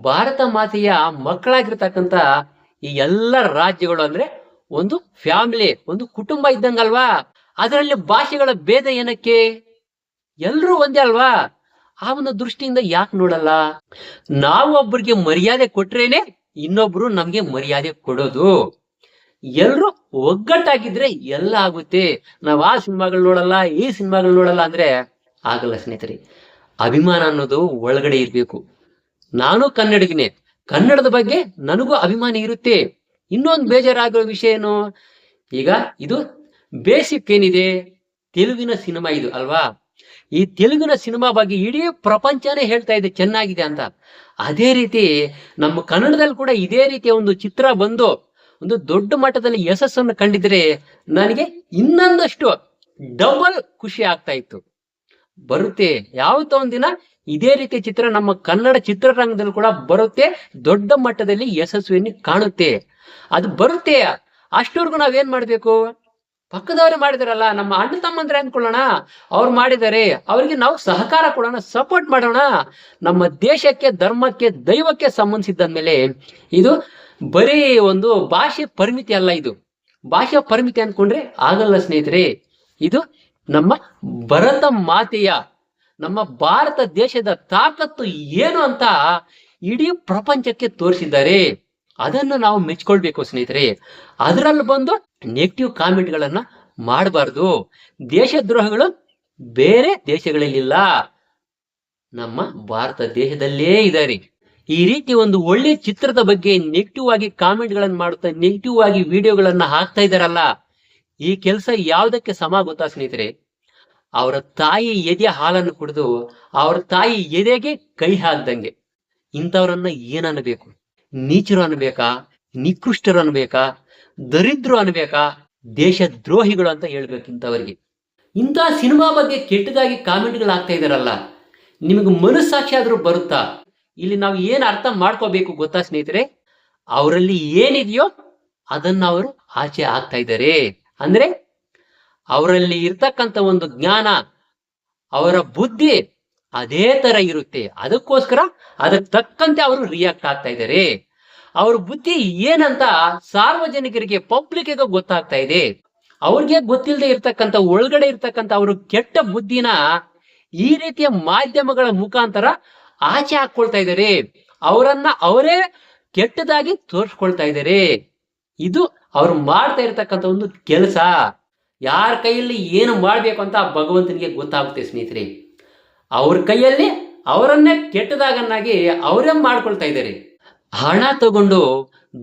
ಭಾರತ ಮಾತೆಯ ಮಕ್ಕಳಾಗಿರ್ತಕ್ಕಂಥ ಈ ಎಲ್ಲ ರಾಜ್ಯಗಳು ಅಂದ್ರೆ ಒಂದು ಫ್ಯಾಮಿಲಿ ಒಂದು ಕುಟುಂಬ ಇದ್ದಂಗಲ್ವಾ? ಅದರಲ್ಲಿ ಭಾಷೆಗಳ ಭೇದ ಏನಕ್ಕೆ? ಎಲ್ರೂ ಒಂದೇ ಅಲ್ವಾ? ಅವನ ದೃಷ್ಟಿಯಿಂದ ಯಾಕೆ ನೋಡಲ್ಲ? ನಾವು ಒಬ್ಬರಿಗೆ ಮರ್ಯಾದೆ ಕೊಟ್ರೇನೆ ಇನ್ನೊಬ್ರು ನಮ್ಗೆ ಮರ್ಯಾದೆ ಕೊಡೋದು. ಎಲ್ರು ಒಗ್ಗಟ್ಟಾಗಿದ್ರೆ ಎಲ್ಲ ಆಗುತ್ತೆ. ನಾವ್ ಆ ಸಿನಿಮಾಗಳು ನೋಡಲ್ಲ, ಈ ಸಿನಿಮಾಗಳು ನೋಡಲ್ಲ ಅಂದ್ರೆ ಆಗಲ್ಲ ಸ್ನೇಹಿತರೆ. ಅಭಿಮಾನ ಅನ್ನೋದು ಒಳಗಡೆ ಇರ್ಬೇಕು. ನಾನು ಕನ್ನಡಿಗನೇ. ಕನ್ನಡದ ಬಗ್ಗೆ ನನಗೂ ಅಭಿಮಾನ ಇರುತ್ತೆ. ಇನ್ನೊಂದು ಬೇಜಾರಾಗಿರೋ ವಿಷಯ ಏನು? ಈಗ ಇದು ಬೇಸಿಕ್ ಏನಿದೆ? ತೆಲುಗಿನ ಸಿನಿಮಾ ಇದು ಅಲ್ವಾ? ಈ ತೆಲುಗಿನ ಸಿನಿಮಾ ಬಗ್ಗೆ ಇಡೀ ಪ್ರಪಂಚನೇ ಹೇಳ್ತಾ ಇದೆ, ಚೆನ್ನಾಗಿದೆ ಅಂತ. ಅದೇ ರೀತಿ ನಮ್ಮ ಕನ್ನಡದಲ್ಲಿ ಕೂಡ ಇದೇ ರೀತಿಯ ಒಂದು ಚಿತ್ರ ಬಂದು ಒಂದು ದೊಡ್ಡ ಮಟ್ಟದಲ್ಲಿ ಯಶಸ್ಸನ್ನು ಕಂಡಿದ್ರೆ ನನಗೆ ಇನ್ನೊಂದಷ್ಟು ಡಬಲ್ ಖುಷಿ ಆಗ್ತಾ ಇತ್ತು. ಬರುತ್ತೆ, ಯಾವತ್ತೋ ಒಂದಿನ ಇದೇ ರೀತಿಯ ಚಿತ್ರ ನಮ್ಮ ಕನ್ನಡ ಚಿತ್ರರಂಗದಲ್ಲಿ ಕೂಡ ಬರುತ್ತೆ, ದೊಡ್ಡ ಮಟ್ಟದಲ್ಲಿ ಯಶಸ್ವಿಯನ್ನು ಕಾಣುತ್ತೆ. ಅದು ಬರುತ್ತೆ ಅಷ್ಟವರೆಗೂ ನಾವೇನ್ ಮಾಡ್ಬೇಕು? ಪಕ್ಕದವ್ರೆ ಮಾಡಿದಾರಲ್ಲ, ನಮ್ಮ ಅಣ್ಣ ತಮ್ಮಂದ್ರೆ ಅಂದ್ಕೊಳ್ಳೋಣ ಅವ್ರು ಮಾಡಿದ್ದಾರೆ ಅವರಿಗೆ ನಾವು ಸಹಕಾರ ಕೊಡೋಣ ಸಪೋರ್ಟ್ ಮಾಡೋಣ. ನಮ್ಮ ದೇಶಕ್ಕೆ, ಧರ್ಮಕ್ಕೆ, ದೈವಕ್ಕೆ ಸಂಬಂಧಿಸಿದ್ದ ಇದು ಬರೀ ಒಂದು ಭಾಷೆ ಪರಿಮಿತಿ ಅಲ್ಲ ಇದು. ಭಾಷೆ ಪರಿಮಿತಿ ಅನ್ಕೊಂಡ್ರೆ ಆಗಲ್ಲ ಸ್ನೇಹಿತರೆ. ಇದು ನಮ್ಮ ಭರತ ಮಾತೆಯ, ನಮ್ಮ ಭಾರತ ದೇಶದ ತಾಕತ್ತು ಏನು ಅಂತ ಇಡೀ ಪ್ರಪಂಚಕ್ಕೆ ತೋರಿಸಿದ್ದಾರೆ. ಅದನ್ನು ನಾವು ಮೆಚ್ಕೊಳ್ಬೇಕು ಸ್ನೇಹಿತರೆ. ಅದರಲ್ಲಿ ಬಂದು ನೆಗೆಟಿವ್ ಕಾಮೆಂಟ್ಗಳನ್ನ ಮಾಡಬಾರ್ದು. ದೇಶದ್ರೋಹಗಳು ಬೇರೆ ದೇಶಗಳಲ್ಲಿಲ್ಲ. ನಮ್ಮ ಭಾರತ ದೇಶದಲ್ಲೇ ಇದ್ದಾರೆ ಈ ರೀತಿ ಒಂದು ಒಳ್ಳೆ ಚಿತ್ರದ ಬಗ್ಗೆ ನೆಗೆಟಿವ್ ಆಗಿ ಕಾಮೆಂಟ್ಗಳನ್ನ ಮಾಡುತ್ತಾ ನೆಗೆಟಿವ್ ಆಗಿ ವಿಡಿಯೋಗಳನ್ನ ಹಾಕ್ತಾ ಇದಾರಲ್ಲ ಈ ಕೆಲಸ ಯಾವುದಕ್ಕೆ ಸಮ ಗೊತ್ತಾ ಸ್ನೇಹಿತರೆ? ಅವರ ತಾಯಿ ಎದೆಯ ಹಾಲನ್ನು ಕುಡಿದು, ಅವರ ತಾಯಿ ಎದೆಗೆ ಕೈ ಹಾಕ್ದಂಗೆ. ಇಂಥವ್ರನ್ನ ಏನನ್ನಬೇಕು ನೀಚರು ಅನ್ಬೇಕಾ? ನಿಕೃಷ್ಟರು ಅನ್ಬೇಕಾ? ದರಿದ್ರು ಅನ್ಬೇಕಾ ದೇಶ ದ್ರೋಹಿಗಳು ಅಂತ ಹೇಳ್ಬೇಕು ಇಂಥವರಿಗೆ ಇಂಥ ಸಿನಿಮಾ ಬಗ್ಗೆ ಕೆಟ್ಟದಾಗಿ ಕಾಮೆಂಟ್ಗಳು ಆಗ್ತಾ ಇದಾರಲ್ಲ. ನಿಮಗೆ ಮನಸ್ಸಾಕ್ಷಿ ಆದ್ರೂ ಬರುತ್ತಾ? ಇಲ್ಲಿ ನಾವು ಏನ್ ಅರ್ಥ ಮಾಡ್ಕೋಬೇಕು ಗೊತ್ತಾ ಸ್ನೇಹಿತರೆ? ಅವರಲ್ಲಿ ಏನಿದೆಯೋ ಅದನ್ನ ಅವರು ಆಚೆ ಆಗ್ತಾ ಇದ್ದಾರೆ. ಅಂದ್ರೆ ಅವರಲ್ಲಿ ಇರ್ತಕ್ಕಂಥ ಒಂದು ಜ್ಞಾನ, ಅವರ ಬುದ್ಧಿ ಅದೇ ತರ ಇರುತ್ತೆ. ಅದಕ್ಕೋಸ್ಕರ ಅದಕ್ಕೆ ತಕ್ಕಂತೆ ಅವರು ರಿಯಾಕ್ಟ್ ಆಗ್ತಾ ಇದ್ದಾರೆ. ಅವ್ರ ಬುದ್ಧಿ ಏನಂತ ಸಾರ್ವಜನಿಕರಿಗೆ ಪಬ್ಲಿಕ್ಗೆ ಗೊತ್ತಾಗ್ತಾ ಇದೆ. ಅವ್ರಿಗೆ ಗೊತ್ತಿಲ್ಲದೆ ಇರ್ತಕ್ಕಂಥ, ಒಳಗಡೆ ಇರ್ತಕ್ಕಂಥ ಅವರು ಕೆಟ್ಟ ಬುದ್ಧಿನ ಈ ರೀತಿಯ ಮಾಧ್ಯಮಗಳ ಮುಖಾಂತರ ಆಚೆ ಹಾಕೊಳ್ತಾ ಇದ್ದಾರೆ. ಅವರನ್ನ ಅವರೇ ಕೆಟ್ಟದಾಗಿ ತೋರಿಸ್ಕೊಳ್ತಾ ಇದ್ದಾರೆ. ಇದು ಅವ್ರು ಮಾಡ್ತಾ ಇರತಕ್ಕಂತ ಒಂದು ಕೆಲಸ. ಯಾರ ಕೈಯಲ್ಲಿ ಏನು ಮಾಡ್ಬೇಕು ಅಂತ ಭಗವಂತನಿಗೆ ಗೊತ್ತಾಗುತ್ತೆ ಸ್ನೇಹಿತರೆ. ಅವ್ರ ಕೈಯಲ್ಲಿ ಅವರನ್ನೇ ಕೆಟ್ಟದಾಗನ್ನಾಗಿ ಅವರೇ ಮಾಡ್ಕೊಳ್ತಾ ಇದ್ದಾರೆ. ಹಣ ತಗೊಂಡು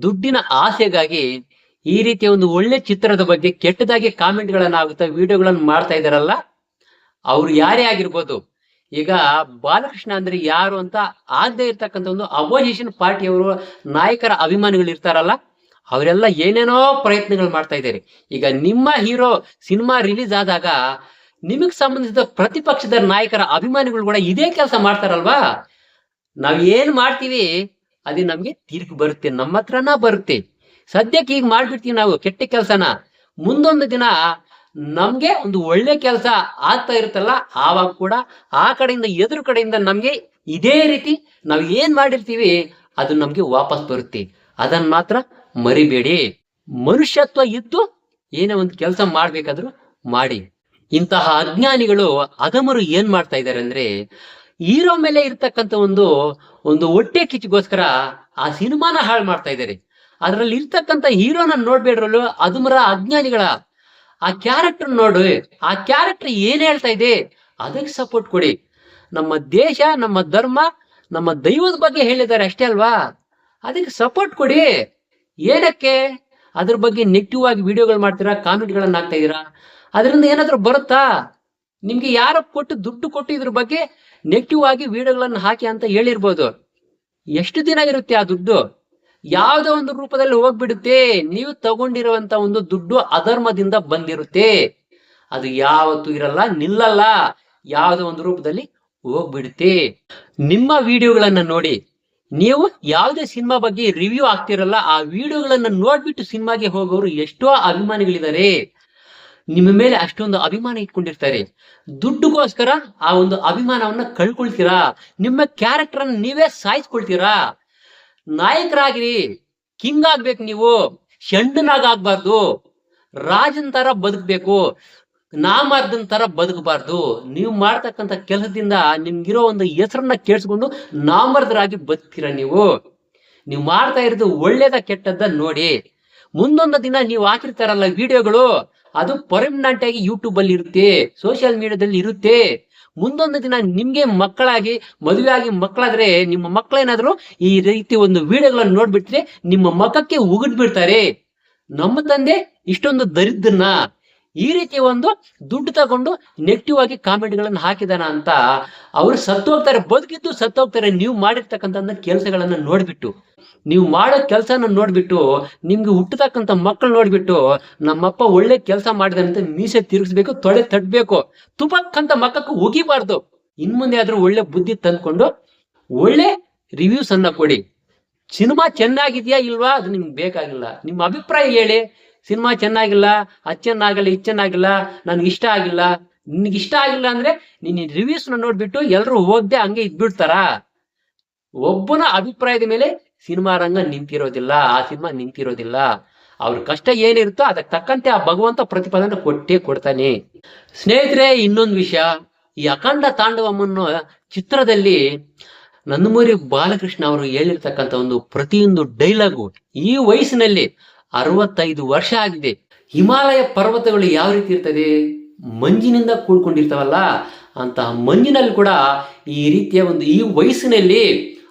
ದುಡ್ಡಿನ ಆಸೆಗಾಗಿ ಈ ರೀತಿಯ ಒಂದು ಒಳ್ಳೆ ಚಿತ್ರದ ಬಗ್ಗೆ ಕೆಟ್ಟದಾಗಿ ಕಾಮೆಂಟ್ಗಳನ್ನು ಆಗುತ್ತಾ ವಿಡಿಯೋಗಳನ್ನು ಮಾಡ್ತಾ ಇದಾರಲ್ಲ ಅವ್ರು ಯಾರೇ ಆಗಿರ್ಬೋದು, ಈಗ ಬಾಲಕೃಷ್ಣ ಅಂದ್ರೆ ಯಾರು ಅಂತ ಆಗದೆ ಇರ್ತಕ್ಕಂಥ ಒಂದು ಅಪೋಸಿಷನ್ ಪಾರ್ಟಿಯವರು, ನಾಯಕರ ಅಭಿಮಾನಿಗಳು ಇರ್ತಾರಲ್ಲ ಅವರೆಲ್ಲ ಏನೇನೋ ಪ್ರಯತ್ನಗಳು ಮಾಡ್ತಾ ಇದ್ದಾರೆ. ಈಗ ನಿಮ್ಮ ಹೀರೋ ಸಿನಿಮಾ ರಿಲೀಸ್ ಆದಾಗ ನಿಮಗ್ ಸಂಬಂಧಿಸಿದ ಪ್ರತಿಪಕ್ಷದ ನಾಯಕರ ಅಭಿಮಾನಿಗಳು ಕೂಡ ಇದೇ ಕೆಲಸ ಮಾಡ್ತಾರಲ್ವಾ? ನಾವ್ ಏನ್ ಮಾಡ್ತೀವಿ? ಅದೇ ನಮ್ಗೆ ತಿರುಗಿ ಬರುತ್ತೆ, ನಮ್ಮ ಹತ್ರನ ಬರುತ್ತೆ. ಸದ್ಯಕ್ಕೆ ಈಗ ಮಾಡ್ಬಿಡ್ತೀವಿ ನಾವು, ಕೆಟ್ಟ ಕೆಲಸನ. ಮುಂದೊಂದು ದಿನ ನಮ್ಗೆ ಒಂದು ಒಳ್ಳೆ ಕೆಲಸ ಆಗ್ತಾ ಇರುತ್ತಲ್ಲ, ಆವಾಗ ಕೂಡ ಆ ಕಡೆಯಿಂದ ಎದುರು ಕಡೆಯಿಂದ ನಮ್ಗೆ ಇದೇ ರೀತಿ ನಾವ್ ಏನ್ ಮಾಡಿರ್ತೀವಿ, ಅದು ನಮ್ಗೆ ವಾಪಸ್ ಬರುತ್ತೆ. ಅದನ್ನ ಮಾತ್ರ ಮರಿಬೇಡಿ. ಮನುಷ್ಯತ್ವ ಇದ್ದು ಏನೇ ಒಂದು ಕೆಲಸ ಮಾಡ್ಬೇಕಾದ್ರೂ ಮಾಡಿ. ಇಂತಹ ಅಜ್ಞಾನಿಗಳು ಅಗಮರು ಏನ್ ಮಾಡ್ತಾ ಇದ್ದಾರೆ ಅಂದ್ರೆ, ಹೀರೋ ಮೇಲೆ ಇರ್ತಕ್ಕಂಥ ಒಂದು ಒಂದು ಹೊಟ್ಟೆ ಕಿಚ್ಚಿಗೋಸ್ಕರ ಆ ಸಿನಿಮಾನ ಹಾಳು ಮಾಡ್ತಾ ಇದ್ದಾರೆ. ಅದರಲ್ಲಿ ಇರ್ತಕ್ಕಂಥ ಹೀರೋನ ನೋಡ್ಬೇಡ್ರಲ್ಲೂ, ಅದುಮರ ಅಜ್ಞಾನಿಗಳ. ಆ ಕ್ಯಾರೆಕ್ಟರ್ ನೋಡು, ಆ ಕ್ಯಾರೆಕ್ಟರ್ ಏನ್ ಹೇಳ್ತಾ ಇದೆ, ಅದಕ್ಕೆ ಸಪೋರ್ಟ್ ಕೊಡಿ. ನಮ್ಮ ದೇಶ, ನಮ್ಮ ಧರ್ಮ, ನಮ್ಮ ದೈವದ ಬಗ್ಗೆ ಹೇಳಿದ್ದಾರೆ ಅಷ್ಟೇ ಅಲ್ವಾ? ಅದಕ್ಕೆ ಸಪೋರ್ಟ್ ಕೊಡಿ. ಏನಕ್ಕೆ? ಅದ್ರ ಬಗ್ಗೆ ನೆಗೆಟಿವ್ ಆಗಿ ವಿಡಿಯೋಗಳು ಮಾಡ್ತೀರಾ ಕಾಮೆಂಟ್ಗಳನ್ನ ಹಾಕ್ತಾ ಇದೀರಾ ಅದರಿಂದ ಏನಾದರೂ ಬರುತ್ತಾ? ನಿಮ್ಗೆ ಯಾರ ಕೊಟ್ಟು ದುಡ್ಡು ಕೊಟ್ಟು ಇದ್ರ ಬಗ್ಗೆ ನೆಗೆಟಿವ್ ಆಗಿ ವಿಡಿಯೋಗಳನ್ನ ಹಾಕಿ ಅಂತ ಹೇಳಿರ್ಬೋದು. ಎಷ್ಟು ದಿನ ಇರುತ್ತೆ ಆ ದುಡ್ಡು? ಯಾವುದೋ ಒಂದು ರೂಪದಲ್ಲಿ ಹೋಗ್ಬಿಡುತ್ತೆ. ನೀವು ತಗೊಂಡಿರುವಂತ ಒಂದು ದುಡ್ಡು ಅಧರ್ಮದಿಂದ ಬಂದಿರುತ್ತೆ. ಅದು ಯಾವತ್ತೂ ಇರಲ್ಲ, ನಿಲ್ಲಲ್ಲ. ಯಾವುದೋ ಒಂದು ರೂಪದಲ್ಲಿ ಹೋಗ್ಬಿಡುತ್ತೆ. ನಿಮ್ಮ ವಿಡಿಯೋಗಳನ್ನ ನೋಡಿ. ನೀವು ಯಾವುದೇ ಸಿನಿಮಾ ಬಗ್ಗೆ ರಿವ್ಯೂ ಆಗ್ತಿರಲ್ಲ, ಆ ವಿಡಿಯೋಗಳನ್ನ ನೋಡ್ಬಿಟ್ಟು ಸಿನಿಮಾಗೆ ಹೋಗೋರು ಎಷ್ಟೋ ಅಭಿಮಾನಿಗಳಿದ್ದಾರೆ. ನಿಮ್ಮ ಮೇಲೆ ಅಷ್ಟೊಂದು ಅಭಿಮಾನ ಇಟ್ಕೊಂಡಿರ್ತಾರೆ. ದುಡ್ಡುಗೋಸ್ಕರ ಆ ಒಂದು ಅಭಿಮಾನವನ್ನ ಕಳ್ಕೊಳ್ತೀರಾ? ನಿಮ್ಮ ಕ್ಯಾರೆಕ್ಟರ್ ಅನ್ನ ನೀವೇ ಸಾಯಿಸ್ಕೊಳ್ತೀರಾ? ನಾಯಕರಾಗಿರಿ ಕಿಂಗ್ ಆಗ್ಬೇಕು ನೀವು ಶಂಡನಾಗ ಆಗ್ಬಾರ್ದು ರಾಜನ್ ತರ ಬದುಕ್ಬೇಕು, ನಾಮಾರ್ದನ್ ತರ ಬದುಕಬಾರ್ದು. ನೀವು ಮಾಡ್ತಕ್ಕಂತ ಕೆಲಸದಿಂದ ನಿಮ್ಗಿರೋ ಒಂದು ಹೆಸರನ್ನ ಕೇಳಿಸ್ಕೊಂಡು ನಾಮರ್ದರಾಗಿ ಬದುಕ್ತೀರಾ ನೀವು? ನೀವು ಮಾಡ್ತಾ ಇರೋದು ಒಳ್ಳೇದ ಕೆಟ್ಟದ್ದ ನೋಡಿ. ಮುಂದೊಂದು ದಿನ ನೀವು ಹಾಕಿರ್ತಾರಲ್ಲ ವಿಡಿಯೋಗಳು ಅದು ಪರ್ಮನೆಂಟ್ ಆಗಿ ಯೂಟ್ಯೂಬ್ ಅಲ್ಲಿ ಇರುತ್ತೆ ಸೋಷಿಯಲ್ ಮೀಡಿಯಾದಲ್ಲಿ ಇರುತ್ತೆ. ಮುಂದೊಂದು ದಿನ ನಿಮ್ಗೆ ಮಕ್ಕಳಾಗಿ, ಮದುವೆ ಆಗಿ ಮಕ್ಕಳಾದ್ರೆ ನಿಮ್ಮ ಮಕ್ಕಳೇನಾದ್ರು ಈ ರೀತಿ ಒಂದು ವಿಡಿಯೋಗಳನ್ನ ನೋಡ್ಬಿಟ್ರೆ ನಿಮ್ಮ ಮಕ್ಕಕ್ಕೆ ಉಗಿದ್ ಬಿಡ್ತಾರೆ. ನಮ್ಮ ತಂದೆ ಇಷ್ಟೊಂದು ದರಿದ್ರನ. ಈ ರೀತಿ ಒಂದು ದುಡ್ಡು ತಗೊಂಡು ನೆಗೆಟಿವ್ ಆಗಿ ಕಾಮೆಂಟ್ಗಳನ್ನು ಹಾಕಿದಾನ ಅಂತ. ಅವ್ರು ಸತ್ತೋಗ್ತಾರೆ, ಬದುಕಿದ್ದು ಸತ್ತೋಗ್ತಾರೆ, ನೀವು ಮಾಡಿರ್ತಕ್ಕಂಥ ಕೆಲಸಗಳನ್ನ ನೋಡ್ಬಿಟ್ಟು. ನೀವು ಮಾಡೋ ಕೆಲಸನ ನೋಡ್ಬಿಟ್ಟು, ನಿಮ್ಗೆ ಹುಟ್ಟತಕ್ಕಂಥ ಮಕ್ಕಳು ನೋಡ್ಬಿಟ್ಟು, ನಮ್ಮಪ್ಪ ಒಳ್ಳೆ ಕೆಲಸ ಅಂತ ಮೀಸೆ ತಿರುಗಿಸ್ಬೇಕು ತೊಳೆ ತಟ್ಬೇಕು. ತುಪಕ್ಕಂತ ಮಕ್ಕಕ್ಕೆ ಉಗಿಬಾರ್ದು. ಇನ್ ಮುಂದೆ ಆದ್ರೂ ಒಳ್ಳೆ ಬುದ್ಧಿ ತಂದ್ಕೊಂಡು, ಒಳ್ಳೆ ರಿವ್ಯೂಸ್ ಅನ್ನ ಕೊಡಿ. ಸಿನಿಮಾ ಚೆನ್ನಾಗಿದ್ಯಾ ಇಲ್ವಾ? ಅದು ನಿಮ್ಗೆ ಬೇಕಾಗಿಲ್ಲ. ನಿಮ್ಮ ಅಭಿಪ್ರಾಯ ಹೇಳಿ. ಸಿನಿಮಾ ಚೆನ್ನಾಗಿಲ್ಲ, ಅಚ್ಚೆನ್ನಾಗಲ್ಲ ಚೆನ್ನಾಗಿಲ್ಲ ಇದು ಚೆನ್ನಾಗಿಲ್ಲ ನನ್ಗೆ ಇಷ್ಟ ಆಗಿಲ್ಲ. ನಿನ್ಗೆ ಇಷ್ಟ ಆಗಿಲ್ಲ ಅಂದ್ರೆ ನಿನ್ನ ರಿವ್ಯೂಸ್ ನೋಡ್ಬಿಟ್ಟು ಎಲ್ಲರೂ ಹೋಗದೆ ಹಂಗೆ ಇದ್ಬಿಡ್ತಾರಾ? ಒಬ್ಬನ ಅಭಿಪ್ರಾಯದ ಮೇಲೆ ಸಿನಿಮಾ ರಂಗ ನಿಂತಿರೋದಿಲ್ಲ, ಆ ಸಿನಿಮಾ ನಿಂತಿರೋದಿಲ್ಲ. ಅವ್ರ ಕಷ್ಟ ಏನಿರುತ್ತೋ ಅದಕ್ಕೆ ತಕ್ಕಂತೆ ಆ ಭಗವಂತ ಪ್ರತಿಫಲನ ಕೊಟ್ಟೇ ಕೊಡ್ತಾನೆ. ಸ್ನೇಹಿತರೆ, ಇನ್ನೊಂದು ವಿಷಯ. ಈ ಅಖಂಡ ತಾಂಡವಮ್ಮನ್ನು ಚಿತ್ರದಲ್ಲಿ ನಂದಮೂರಿ ಬಾಲಕೃಷ್ಣ ಅವರು ಹೇಳಿರ್ತಕ್ಕಂಥ ಒಂದು ಪ್ರತಿಯೊಂದು ಡೈಲಾಗು ಈ ವಯಸ್ಸಿನಲ್ಲಿ ಅರವತ್ತೈದು ವರ್ಷ ಆಗಿದೆ. ಹಿಮಾಲಯ ಪರ್ವತಗಳು ಯಾವ ರೀತಿ ಇರ್ತದೆ? ಮಂಜಿನಿಂದ ಕೂಡ್ಕೊಂಡಿರ್ತಾವಲ್ಲ, ಅಂತಹ ಮಂಜಿನಲ್ಲಿ ಕೂಡ ಈ ರೀತಿಯ ಒಂದು ಈ ವಯಸ್ಸಿನಲ್ಲಿ